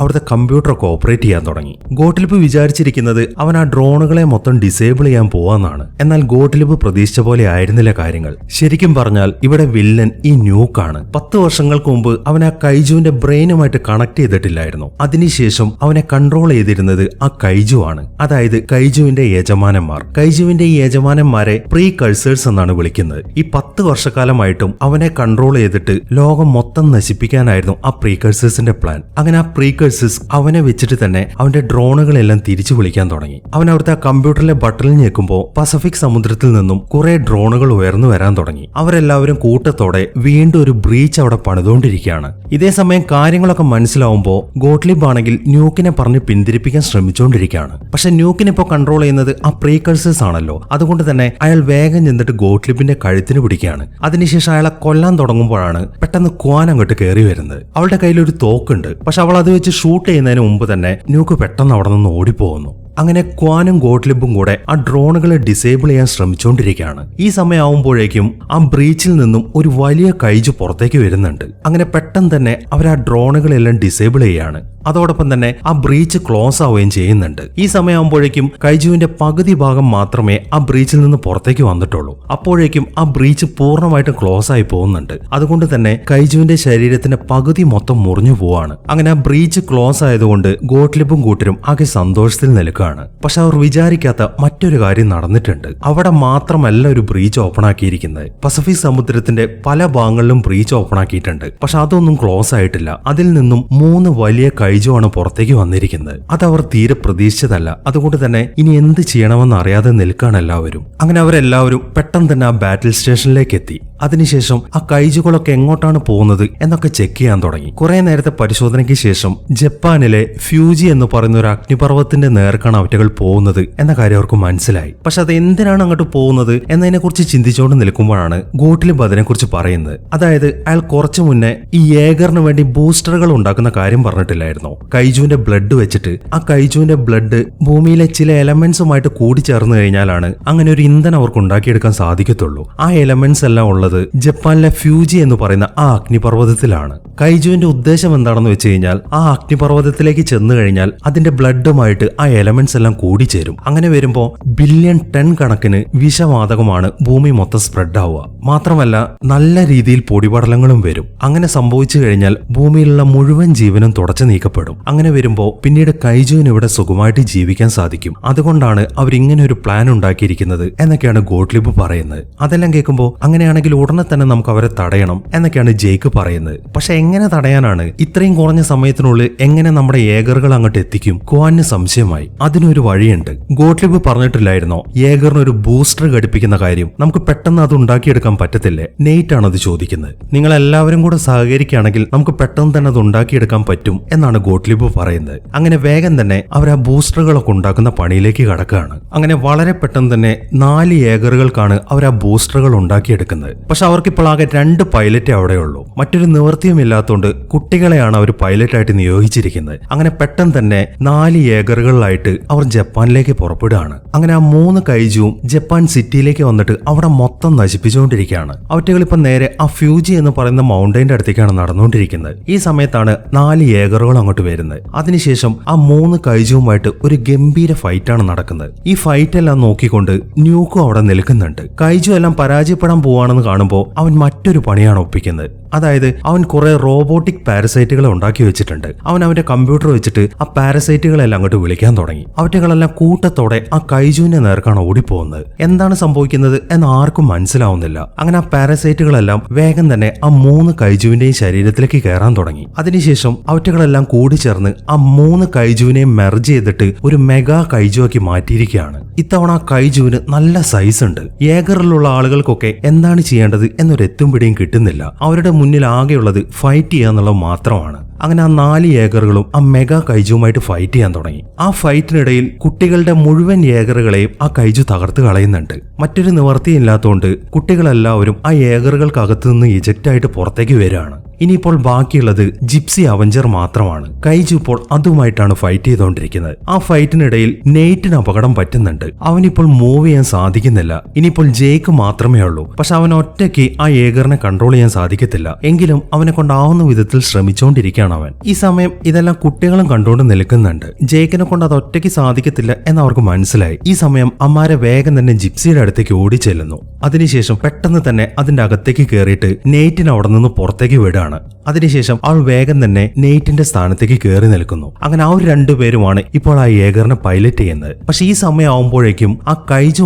അവിടുത്തെ കമ്പ്യൂട്ടറൊക്കെ ഓപ്പറേറ്റ് ചെയ്യാൻ തുടങ്ങി. ഗോട്ടിലിപ്പ് വിചാരിച്ചിരിക്കുന്നത് അവൻ ആ ഡ്രോണുകളെ മൊത്തം ഡിസേബിൾ ചെയ്യാൻ പോവാന്നാണ്. എന്നാൽ ഗോട്ടിലിപ്പ് പ്രതീക്ഷിച്ച പോലെ ആയിരുന്നില്ല കാര്യങ്ങൾ. ശരിക്കും പറഞ്ഞാൽ ഇവിടെ വില്ലൻ ഈ ന്യൂക്കാണ് പത്ത് വർഷങ്ങൾക്ക് മുമ്പ് അവൻ ആ കൈജുവിന്റെ ബ്രെയിനുമായിട്ട് കണക്ട് ചെയ്തിട്ടില്ലായിരുന്നു. അതിനുശേഷം അവനെ കൺട്രോൾ ചെയ്തിരുന്നത് ആ കൈജു ആണ്. അതായത് കൈജുവിന്റെ യജമാനന്മാർ. കൈജുവിന്റെ ഈ യജമാനന്മാരെ പ്രീ കൾസേഴ്സ് എന്നാണ് വിളിക്കുന്നത്. ഈ പത്ത് വർഷക്കാലമായിട്ടും അവനെ കൺട്രോൾ ചെയ്തിട്ട് ലോകം മൊത്തം നശിപ്പിക്കാനായിരുന്നു ആ പ്രീ കൾസേഴ്സിന്റെ പ്ലാൻ അങ്ങനെ ആ പ്രീ കൾസേഴ്സ് അവനെ വെച്ചിട്ട് തന്നെ അവന്റെ ഡ്രോണുകളെല്ലാം തിരിച്ചു വിളിക്കാൻ തുടങ്ങി. അവൻ അവിടുത്തെ ആ കമ്പ്യൂട്ടറിലെ ബട്ടണിൽ ഞെക്കുമ്പോൾ പസഫിക് സമുദ്രത്തിൽ നിന്നും കുറെ ഡ്രോണുകൾ ഉയർന്നു വരാൻ തുടങ്ങി. അവരെല്ലാവരും കൂട്ടത്തോടെ വീണ്ടും ഒരു ബ്രീച്ച് അവിടെ പണിതുകൊണ്ടിരിക്കുകയാണ്. ഇതേ സമയം കാര്യങ്ങളൊക്കെ മനസ്സിലാവുമ്പോൾ ഗോട്ട്ലിബ് ആണെങ്കിൽ ന്യൂക്കിനെ പറഞ്ഞ് പിന്തിരിപ്പിക്കാൻ ശ്രമിച്ചുകൊണ്ടിരിക്കുകയാണ്. പക്ഷെ ന്യൂക്കിനെ ഇപ്പോൾ കൺട്രോൾ ചെയ്യുന്നത് ആ പ്രീകൾസേഴ്സ് ആണല്ലോ. അതുകൊണ്ട് തന്നെ അയാൾ വേഗം ചെന്നിട്ട് ഗോട്ട്ലിബിന്റെ കഴുത്തിന് പിടിക്കുകയാണ്. അതിനുശേഷം അയാളെ കൊല്ലാൻ തുടങ്ങുമ്പോഴാണ് പെട്ടെന്ന് ക്വാൻ അങ്ങോട്ട് കയറി വരുന്നത്. അവളുടെ കയ്യിൽ ഒരു തോക്കുണ്ട്. പക്ഷെ അവൾ അത് വെച്ച് ഷൂട്ട് ചെയ്യുന്നതിന് മുമ്പ് തന്നെ ന്യൂക്ക് പെട്ടെന്ന് അവിടെ നിന്ന് ഓടിപ്പോകുന്നു. അങ്ങനെ ക്വാനും ഗോട്ട്ലിബും കൂടെ ആ ഡ്രോണുകളെ ഡിസേബിൾ ചെയ്യാൻ ശ്രമിച്ചുകൊണ്ടിരിക്കുകയാണ്. ഈ സമയമാവുമ്പോഴേക്കും ആ ബ്രീച്ചിൽ നിന്നും ഒരു വലിയ കൈജ് പുറത്തേക്ക് വരുന്നുണ്ട്. അങ്ങനെ പെട്ടെന്ന് തന്നെ അവർ ആ ഡ്രോണുകളെല്ലാം ഡിസേബിൾ ചെയ്യാണ് അതോടൊപ്പം തന്നെ ആ ബ്രീച്ച് ക്ലോസ് ആവുകയും ചെയ്യുന്നുണ്ട്. ഈ സമയമാകുമ്പോഴേക്കും കൈജുവിന്റെ പകുതി ഭാഗം മാത്രമേ ആ ബ്രീച്ചിൽ നിന്ന് പുറത്തേക്ക് വന്നിട്ടുള്ളൂ. അപ്പോഴേക്കും ആ ബ്രീച്ച് പൂർണമായിട്ടും ക്ലോസ് ആയി പോകുന്നുണ്ട്. അതുകൊണ്ട് തന്നെ കൈജുവിന്റെ ശരീരത്തിന്റെ പകുതി മൊത്തം മുറിഞ്ഞു പോവാണ്. അങ്ങനെ ആ ബ്രീച്ച് ക്ലോസ് ആയതുകൊണ്ട് ഗോട്ട്ലിപ്പും കൂട്ടരും ആകെ സന്തോഷത്തിൽ നിൽക്കുകയാണ്. പക്ഷെ അവർ വിചാരിക്കാത്ത മറ്റൊരു കാര്യം നടന്നിട്ടുണ്ട്. അവിടെ മാത്രമല്ല ഒരു ബ്രീച്ച് ഓപ്പൺ ആക്കിയിരിക്കുന്നത്. പസഫിക് സമുദ്രത്തിന്റെ പല ഭാഗങ്ങളിലും ബ്രീച്ച് ഓപ്പൺ ആക്കിയിട്ടുണ്ട്. പക്ഷെ അതൊന്നും ക്ലോസ് ആയിട്ടില്ല. അതിൽ നിന്നും മൂന്ന് വലിയ കൈജു പുറത്തേക്ക് വന്നിരിക്കുന്നത്. അത് അവർ തീരെ പ്രതീക്ഷിച്ചതല്ല. അതുകൊണ്ട് തന്നെ ഇനി എന്ത് ചെയ്യണമെന്ന് അറിയാതെ നിൽക്കുകയാണ് എല്ലാവരും. അങ്ങനെ അവരെല്ലാവരും പെട്ടെന്ന് തന്നെ ആ ബാറ്റിൽ സ്റ്റേഷനിലേക്ക് എത്തി. അതിനുശേഷം ആ കൈജുകളൊക്കെ എങ്ങോട്ടാണ് പോകുന്നത് എന്നൊക്കെ ചെക്ക് ചെയ്യാൻ തുടങ്ങി. കുറെ നേരത്തെ പരിശോധനയ്ക്ക് ശേഷം ജപ്പാനിലെ ഫ്യൂജി എന്ന് പറയുന്ന ഒരു അഗ്നിപർവത്തിന്റെ നേർക്കാണ് അവറ്റകൾ പോകുന്നത് എന്ന കാര്യം അവർക്ക് മനസ്സിലായി. പക്ഷെ അത് എന്തിനാണ് അങ്ങോട്ട് പോകുന്നത് എന്നതിനെ കുറിച്ച് ചിന്തിച്ചുകൊണ്ട് നിൽക്കുമ്പോഴാണ് ഗോട്ടിലും അതിനെക്കുറിച്ച് പറയുന്നത്. അതായത് അയാൾ കുറച്ചു മുന്നേ ഈ ഏഗറിന് വേണ്ടി ബൂസ്റ്ററുകൾ ഉണ്ടാക്കുന്ന കാര്യം പറഞ്ഞിട്ടില്ലായിരുന്നു? കൈജുവിന്റെ ബ്ലഡ് വെച്ചിട്ട് ആ കൈജുവിന്റെ ബ്ലഡ് ഭൂമിയിലെ ചില എലമെന്റ്സുമായിട്ട് കൂടിച്ചേർന്ന് കഴിഞ്ഞാലാണ് അങ്ങനെ ഒരു ഇന്ധനം അവർക്ക് ഉണ്ടാക്കിയെടുക്കാൻ സാധിക്കത്തുള്ളൂ. ആ എലമെന്റ്സ് എല്ലാം ഉള്ളത് ജപ്പാനിലെ ഫ്യൂജി എന്ന് പറയുന്ന ആ അഗ്നിപർവതത്തിലാണ്. കൈജുവിന്റെ ഉദ്ദേശം എന്താണെന്ന് വെച്ച് കഴിഞ്ഞാൽ ആ അഗ്നിപർവതത്തിലേക്ക് ചെന്ന് കഴിഞ്ഞാൽ അതിന്റെ ബ്ലഡുമായിട്ട് ആ എലമെന്റ്സ് എല്ലാം കൂടിച്ചേരും. അങ്ങനെ വരുമ്പോൾ ബില്യൺ ടൺ കണക്കിന് വിഷവാതകമാണ് ഭൂമി മൊത്തം സ്പ്രെഡ് ആവുക മാത്രമല്ല നല്ല രീതിയിൽ പൊടിപടലങ്ങളും വരും. അങ്ങനെ സംഭവിച്ചു കഴിഞ്ഞാൽ ഭൂമിയിലുള്ള മുഴുവൻ ജീവനും തുടച്ചു നീക്കപ്പെടും. അങ്ങനെ വരുമ്പോൾ പിന്നീട് കൈജുവിന് ഇവിടെ സുഖമായിട്ട് ജീവിക്കാൻ സാധിക്കും. അതുകൊണ്ടാണ് അവർ ഇങ്ങനെ ഒരു പ്ലാൻ ഉണ്ടാക്കിയിരിക്കുന്നത് എന്നൊക്കെയാണ് ഗോട്ട്ലിബ് പറയുന്നത്. അതെല്ലാം കേൾക്കുമ്പോൾ അങ്ങനെയാണെങ്കിൽ ഉടനെ തന്നെ നമുക്ക് അവരെ തടയണം എന്നൊക്കെയാണ് ജേക്ക് പറയുന്നത്. പക്ഷെ എങ്ങനെ തടയാനാണ്? ഇത്രയും കുറഞ്ഞ സമയത്തിനുള്ളിൽ എങ്ങനെ നമ്മുടെ ഏഗറുകൾ അങ്ങോട്ട് എത്തിക്കും? ക്വാന് സംശയമായി. അതിനൊരു വഴിയുണ്ട്. ഗോട്ട്ലിബ് പറഞ്ഞിട്ടില്ലായിരുന്നോ? ഏഗറിന് ഒരു ബൂസ്റ്റർ ഘടിപ്പിക്കുന്ന കാര്യം. നമുക്ക് പെട്ടെന്ന് അത് ഉണ്ടാക്കിയെടുക്കാൻ പറ്റത്തില്ലേ? നെയ്റ്റ് ആണ് അത് ചോദിക്കുന്നത്. നിങ്ങൾ എല്ലാവരും കൂടെ സഹകരിക്കുകയാണെങ്കിൽ നമുക്ക് പെട്ടെന്ന് തന്നെ അത് ഉണ്ടാക്കിയെടുക്കാൻ പറ്റും എന്നാണ് ഗോട്ട്ലിബ് പറയുന്നത്. അങ്ങനെ വേഗം തന്നെ അവർ ആ ബൂസ്റ്ററുകളൊക്കെ ഉണ്ടാക്കുന്ന പണിയിലേക്ക് കടക്കുകയാണ്. അങ്ങനെ വളരെ പെട്ടെന്ന് തന്നെ നാല് ഏക്കറുകൾക്കാണ് അവർ ആ ബൂസ്റ്ററുകൾ ഉണ്ടാക്കിയെടുക്കുന്നത്. പക്ഷെ അവർക്കിപ്പോൾ ആകെ രണ്ട് പൈലറ്റേ അവിടെയുള്ളൂ. മറ്റൊരു നിവൃത്തിയും ഇല്ലാത്തതുകൊണ്ട് കുട്ടികളെയാണ് അവർ പൈലറ്റായിട്ട് നിയോഗിച്ചിരിക്കുന്നത്. അങ്ങനെ പെട്ടെന്ന് തന്നെ നാല് ഏക്കറുകളിലായിട്ട് അവർ ജപ്പാനിലേക്ക് പുറപ്പെടുകയാണ്. അങ്ങനെ ആ മൂന്ന് കൈജുവും ജപ്പാൻ സിറ്റിയിലേക്ക് വന്നിട്ട് അവിടെ മൊത്തം നശിപ്പിച്ചുകൊണ്ടിരിക്കുകയാണ്. അവറ്റകൾ ഇപ്പം നേരെ ആ ഫ്യൂജി എന്ന് പറയുന്ന മൗണ്ടൈന്റെ അടുത്തേക്കാണ് നടന്നുകൊണ്ടിരിക്കുന്നത്. ഈ സമയത്താണ് നാല് ഏക്കറുകൾ അങ്ങോട്ട് വരുന്നത്. അതിനുശേഷം ആ മൂന്ന് കൈജുവുമായിട്ട് ഒരു ഗംഭീര ഫൈറ്റാണ് നടക്കുന്നത്. ഈ ഫൈറ്റ് എല്ലാം നോക്കിക്കൊണ്ട് ന്യൂക്കും അവിടെ നിൽക്കുന്നുണ്ട്. കൈജു എല്ലാം പരാജയപ്പെടാൻ പോവാണെന്ന് കാണുമ്പോൾ അവൻ മറ്റൊരു പണിയാണ് ഒപ്പിക്കുന്നത്. അതായത് അവൻ കുറെ റോബോട്ടിക് പാരസൈറ്റുകളെ ഉണ്ടാക്കി വെച്ചിട്ടുണ്ട്. അവൻ അവന്റെ കമ്പ്യൂട്ടർ വെച്ചിട്ട് ആ പാരസൈറ്റുകളെല്ലാം അങ്ങോട്ട് വിളിക്കാൻ തുടങ്ങി. അവറ്റകളെല്ലാം കൂട്ടത്തോടെ ആ കൈജുവിന്റെ നേർക്കാണ് ഓടിപ്പോകുന്നത്. എന്താണ് സംഭവിക്കുന്നത് എന്ന് ആർക്കും മനസ്സിലാവുന്നില്ല. അങ്ങനെ ആ പാരസൈറ്റുകളെല്ലാം വേഗം തന്നെ ആ മൂന്ന് കൈജുവിന്റെയും ശരീരത്തിലേക്ക് കയറാൻ തുടങ്ങി. അതിനുശേഷം അവറ്റകളെല്ലാം കൂടി ചേർന്ന് ആ മൂന്ന് കൈജുവിനെയും മെർജ് ചെയ്തിട്ട് ഒരു മെഗാ കൈജുവാക്കി മാറ്റിയിരിക്കുകയാണ്. ഇത്തവണ ആ കൈജുവിന് നല്ല സൈസ് ഉണ്ട് ഏഗറിലുള്ള ആളുകൾക്കൊക്കെ എന്താണ് ചെയ്യേണ്ടത് എന്നൊരു എത്തും പിടിയും കിട്ടുന്നില്ല. അവരുടെ മുന്നിൽ ആകെയുള്ളത് ഫൈറ്റ് ചെയ്യുക എന്നുള്ളത് മാത്രമാണ്. അങ്ങനെ ആ നാല് ഏക്കറുകളും ആ മെഗാ കൈജുവുമായിട്ട് ഫൈറ്റ് ചെയ്യാൻ തുടങ്ങി. ആ ഫൈറ്റിനിടയിൽ കുട്ടികളുടെ മുഴുവൻ ഏക്കറുകളെയും ആ കൈജു തകർത്ത് കളയുന്നുണ്ട്. മറ്റൊരു നിവർത്തിയില്ലാത്തതുകൊണ്ട് കുട്ടികളെല്ലാവരും ആ ഏക്കറുകൾക്കകത്ത് നിന്ന് ഇജക്റ്റ് ആയിട്ട് പുറത്തേക്ക് വരികയാണ്. ഇനിയിപ്പോൾ ബാക്കിയുള്ളത് ജിപ്സി അവഞ്ചർ മാത്രമാണ്. കൈജു ഇപ്പോൾ അതുമായിട്ടാണ് ഫൈറ്റ് ചെയ്തുകൊണ്ടിരിക്കുന്നത്. ആ ഫൈറ്റിനിടയിൽ നെയ്റ്റിന് അപകടം പറ്റുന്നുണ്ട്. അവനിപ്പോൾ മൂവ് ചെയ്യാൻ സാധിക്കുന്നില്ല. ഇനിയിപ്പോൾ ജേക്ക് മാത്രമേ ഉള്ളൂ. പക്ഷെ അവൻ ഒറ്റയ്ക്ക് ആ ഏഗറിനെ കൺട്രോൾ ചെയ്യാൻ സാധിക്കത്തില്ല. എങ്കിലും അവനെ കൊണ്ടാവുന്ന വിധത്തിൽ ശ്രമിച്ചുകൊണ്ടിരിക്കുകയാണ്. അവൻ ഈ സമയം ഇതെല്ലാം കുട്ടികളും കണ്ടുകൊണ്ട് നിൽക്കുന്നുണ്ട്. ജേക്കിനെ കൊണ്ട് അത് ഒറ്റയ്ക്ക് സാധിക്കത്തില്ല എന്ന് അവർക്ക് മനസ്സിലായി. ഈ സമയം അമ്മാരെ വേഗം തന്നെ ജിപ്സിയുടെ അടുത്തേക്ക് ഓടി ചെല്ലുന്നു അതിനുശേഷം പെട്ടെന്ന് തന്നെ അതിന്റെ അകത്തേക്ക് കയറിയിട്ട് നെയ്റ്റിനെ അവിടെ നിന്ന് പുറത്തേക്ക് വിടുകയാണ്. അതിനുശേഷം അവൾ വേഗം തന്നെ നെയ്റ്റിന്റെ സ്ഥാനത്തേക്ക് കയറി നിൽക്കുന്നു. അങ്ങനെ ആ ഒരു രണ്ടുപേരുമാണ് ഇപ്പോൾ ആ ഏകറിനെ പൈലറ്റ് ചെയ്യുന്നത്. പക്ഷെ ഈ സമയം ആവുമ്പോഴേക്കും ആ കൈജു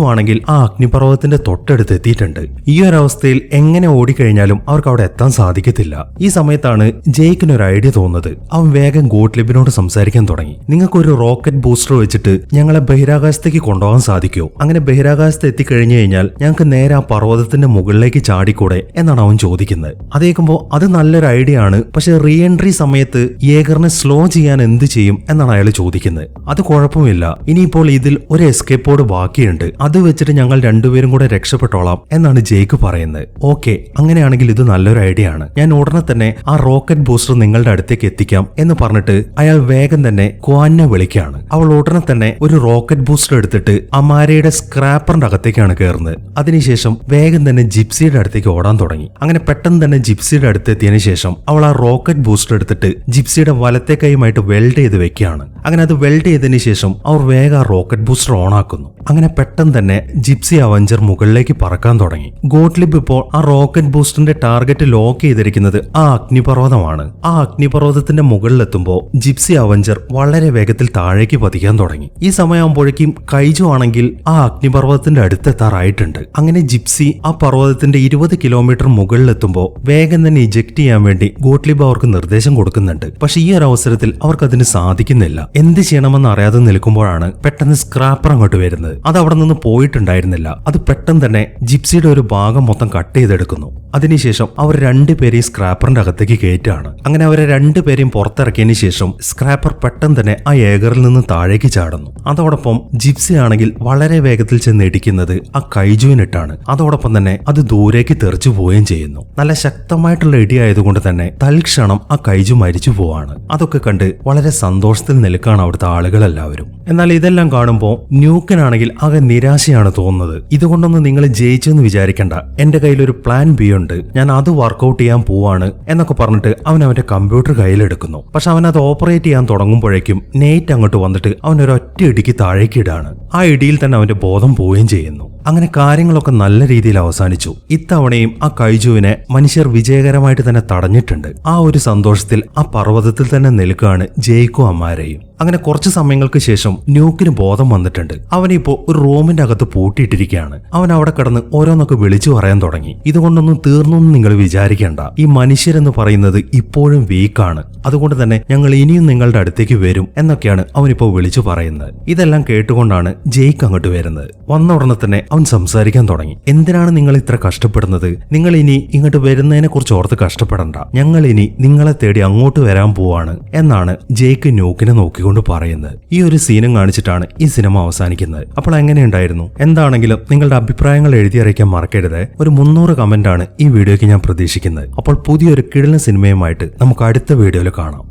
ആ അഗ്നിപർവതത്തിന്റെ തൊട്ടടുത്ത് എത്തിയിട്ടുണ്ട്. ഈ ഒരു അവസ്ഥയിൽ എങ്ങനെ ഓടിക്കഴിഞ്ഞാലും അവർക്ക് അവിടെ എത്താൻ സാധിക്കത്തില്ല. ഈ സമയത്താണ് ജെയ്ക്കിന് ഒരു ഐഡിയ തോന്നുന്നത് അവൻ വേഗം ഗോട്ട്ലിബിനോട് സംസാരിക്കാൻ തുടങ്ങി. നിങ്ങൾക്ക് ഒരു റോക്കറ്റ് ബൂസ്റ്റർ വെച്ചിട്ട് ഞങ്ങളെ ബഹിരാകാശത്തേക്ക് കൊണ്ടുപോകാൻ സാധിക്കുമോ അങ്ങനെ ബഹിരാകാശത്ത് എത്തിക്കഴിഞ്ഞു കഴിഞ്ഞാൽ ഞങ്ങൾക്ക് നേരെ ആ പർവതത്തിന്റെ മുകളിലേക്ക് ചാടിക്കൂടെ എന്നാണ് അവൻ ചോദിക്കുന്നത്. അത് കേൾക്കുമ്പോൾ അത് നല്ലൊരു ഐഡിയ ആണ് പക്ഷെ റീ എൻട്രി സമയത്ത് ഏകറിനെ സ്ലോ ചെയ്യാൻ എന്ത് ചെയ്യും എന്നാണ് അയാൾ ചോദിക്കുന്നത്. അത് കുഴപ്പമില്ല. ഇനിയിപ്പോൾ ഇതിൽ ഒരു എസ്കേപ്പോട് ബാക്കിയുണ്ട്. അത് വെച്ചിട്ട് ഞങ്ങൾ രണ്ടുപേരും കൂടെ രക്ഷപ്പെട്ടോളാം എന്നാണ് ജേക്ക് പറയുന്നത്. ഓക്കെ അങ്ങനെയാണെങ്കിൽ ഇത് നല്ലൊരു ഐഡിയ ആണ്. ഞാൻ ഉടനെ തന്നെ ആ റോക്കറ്റ് ബൂസ്റ്റർ നിങ്ങളുടെ അടുത്തേക്ക് എത്തിക്കാം എന്ന് പറഞ്ഞിട്ട് അയാൾ വേഗം തന്നെ ക്വാനെ വിളിക്കുകയാണ്. അവൾ ഉടനെ തന്നെ ഒരു റോക്കറ്റ് ബൂസ്റ്റർ എടുത്തിട്ട് അമാരയുടെ സ്ക്രാപ്പറിന്റെ അകത്തേക്കാണ് കയറുന്നത്. അതിനുശേഷം വേഗം തന്നെ ജിപ്സിയുടെ അടുത്തേക്ക് ഓടാൻ തുടങ്ങി. അങ്ങനെ പെട്ടെന്ന് തന്നെ ജിപ്സിയുടെ അടുത്തെത്തിയതിനു ശേഷം അവൾ ആ റോക്കറ്റ് ബൂസ്റ്റർ എടുത്തിട്ട് ജിപ്സിയുടെ വലത്തെ കൈയുമായിട്ട് വെൽഡ് ചെയ്ത് വെക്കുകയാണ്. അങ്ങനെ അത് വെൽഡ് ചെയ്തതിനു ശേഷം അവർ വേഗം ആ റോക്കറ്റ് ബൂസ്റ്റർ ഓൺ ആക്കുന്നു. അങ്ങനെ പെട്ടെന്ന് തന്നെ ജിപ്സി അവഞ്ചർ മുകളിലേക്ക് പറക്കാൻ തുടങ്ങി. ഗോട്ട്ലിബ് ഇപ്പോൾ ആ റോക്കറ്റ് ബൂസ്റ്ററിന്റെ ടാർഗറ്റ് ലോക്ക് ചെയ്തിരിക്കുന്നത് ആ അഗ്നിപർവതമാണ്. ആ അഗ്നിപർവതത്തിന്റെ മുകളിലെത്തുമ്പോൾ ജിപ്സി അവഞ്ചർ വളരെ വേഗത്തിൽ താഴേക്ക് പതിക്കാൻ തുടങ്ങി. ഈ സമയമാകുമ്പോഴേക്കും കൈജു ആണെങ്കിൽ ആ അഗ്നിപർവതത്തിന്റെ അടുത്തെത്താറായിട്ടുണ്ട്. അങ്ങനെ ജിപ്സി ആ പർവതത്തിന്റെ ഇരുപത് കിലോമീറ്റർ മുകളിലെത്തുമ്പോൾ വേഗം തന്നെ ഇജക്ട് ചെയ്യാൻ വേണ്ടി ഗോട്ട്ലിബ് അവർക്ക് നിർദ്ദേശം കൊടുക്കുന്നുണ്ട്. പക്ഷെ ഈ ഒരു അവസരത്തിൽ അവർക്ക് അതിന് സാധിക്കുന്നില്ല. എന്ത് ചെയ്യണമെന്ന് അറിയാതെ നിൽക്കുമ്പോഴാണ് പെട്ടെന്ന് സ്ക്രാപ്പർ അങ്ങോട്ട് വരുന്നത്. അത് അവിടെ നിന്ന് പോയിട്ടുണ്ടായിരുന്നില്ല. അത് പെട്ടെന്ന് തന്നെ ജിപ്സിയുടെ ഒരു ഭാഗം മൊത്തം കട്ട് ചെയ്തെടുക്കുന്നു. അതിനുശേഷം അവർ രണ്ടുപേരെയും സ്ക്രാപ്പറിന്റെ അകത്തേക്ക് കയറ്റാണ് അങ്ങനെ അവരെ രണ്ടുപേരെയും പുറത്തിറക്കിയതിനു ശേഷം സ്ക്രാപ്പർ പെട്ടെന്ന് തന്നെ ആ ഏഗറിൽ നിന്ന് താഴേക്ക് ചാടുന്നു. അതോടൊപ്പം ജിപ്സി ആണെങ്കിൽ വളരെ വേഗത്തിൽ ചെന്ന് ഇടിക്കുന്നത് ആ കൈജുവിനിട്ടാണ്. അതോടൊപ്പം തന്നെ അത് ദൂരേക്ക് തെറിച്ചു പോവുകയും ചെയ്യുന്നു. നല്ല ശക്തമായിട്ടുള്ള ഇടിയായതുകൊണ്ട് തന്നെ തൽക്ഷണം ആ കൈജു മരിച്ചു പോവാണ്. അതൊക്കെ കണ്ട് വളരെ സന്തോഷത്തിൽ നിൽക്കാണ് അവിടുത്തെ ആളുകളെല്ലാവരും. എന്നാൽ ഇതെല്ലാം കാണുമ്പോൾ ന്യൂക്കനാണെങ്കിൽ ആകെ നിരാശയാണ് തോന്നുന്നത്. ഇതുകൊണ്ടൊന്നും നിങ്ങൾ ജയിച്ചെന്ന് വിചാരിക്കണ്ട. എന്റെ കയ്യിൽ ഒരു പ്ലാൻ ബി ഉണ്ട്. ഞാൻ അത് വർക്കൗട്ട് ചെയ്യാൻ പോവാണ് എന്നൊക്കെ പറഞ്ഞിട്ട് അവൻ അവന്റെ കമ്പ്യൂട്ടർ കയ്യിലെടുക്കുന്നു. പക്ഷെ അവൻ അത് ഓപ്പറേറ്റ് ചെയ്യാൻ തുടങ്ങുമ്പോഴേക്കും നെയ്റ്റ് അങ്ങോട്ട് വന്നിട്ട് അവൻ ഒരു ഒറ്റ ഇടിക്ക് താഴേക്ക് ഇടാണ്. ആ ഇടിയിൽ തന്നെ അവന്റെ ബോധം പോവുകയും ചെയ്യുന്നു. അങ്ങനെ കാര്യങ്ങളൊക്കെ നല്ല രീതിയിൽ അവസാനിച്ചു. ഇത്തവണയും ആ കൈജുവിനെ മനുഷ്യർ വിജയകരമായിട്ട് തന്നെ തടഞ്ഞിട്ടുണ്ട്. ആ ഒരു സന്തോഷത്തിൽ ആ പർവതത്തിൽ തന്നെ നിൽക്കുകയാണ് ജയിക്കും അമ്മാരെയും. അങ്ങനെ കുറച്ച് സമയങ്ങൾക്ക് ശേഷം ന്യൂക്കിന് ബോധം വന്നിട്ടുണ്ട്. അവനിപ്പോ ഒരു റൂമിന്റെ അകത്ത് പൂട്ടിയിട്ടിരിക്കുകയാണ്. അവൻ അവിടെ കിടന്ന് ഓരോന്നൊക്കെ വിളിച്ചു പറയാൻ തുടങ്ങി. ഇതുകൊണ്ടൊന്നും തീർന്നൊന്നും നിങ്ങൾ വിചാരിക്കേണ്ട. ഈ മനുഷ്യരെന്ന് പറയുന്നത് ഇപ്പോഴും വീക്കാണ്. അതുകൊണ്ട് തന്നെ ഞങ്ങൾ ഇനിയും നിങ്ങളുടെ അടുത്തേക്ക് വരും എന്നൊക്കെയാണ് അവനിപ്പോ വിളിച്ചു പറയുന്നത്. ഇതെല്ലാം കേട്ടുകൊണ്ടാണ് ജയിക്ക് അങ്ങോട്ട് വരുന്നത്. വന്ന ഉടനെ തന്നെ അവൻ സംസാരിക്കാൻ തുടങ്ങി. എന്തിനാണ് നിങ്ങൾ ഇത്ര കഷ്ടപ്പെടുന്നത്? നിങ്ങൾ ഇനി ഇങ്ങോട്ട് വരുന്നതിനെ കുറിച്ച് ഓർത്ത് കഷ്ടപ്പെടണ്ട. ഞങ്ങൾ ഇനി നിങ്ങളെ തേടി അങ്ങോട്ട് വരാൻ പോവാണ് എന്നാണ് ജേക്ക് ന്യൂക്കിനെ നോക്കിക്കൊണ്ട് പറയുന്നത്. ഈ ഒരു സീനും കാണിച്ചിട്ടാണ് ഈ സിനിമ അവസാനിക്കുന്നത്. അപ്പോൾ എങ്ങനെയുണ്ടായിരുന്നു എന്താണെങ്കിലും നിങ്ങളുടെ അഭിപ്രായങ്ങൾ എഴുതി അറിയിക്കാൻ മറക്കരുത്. ഒരു മുന്നൂറ് കമന്റ് ആണ് ഈ വീഡിയോയ്ക്ക് ഞാൻ പ്രതീക്ഷിക്കുന്നത്. അപ്പോൾ പുതിയൊരു കിടലൻ സിനിമയുമായിട്ട് നമുക്ക് അടുത്ത വീഡിയോയിൽ കാണാം.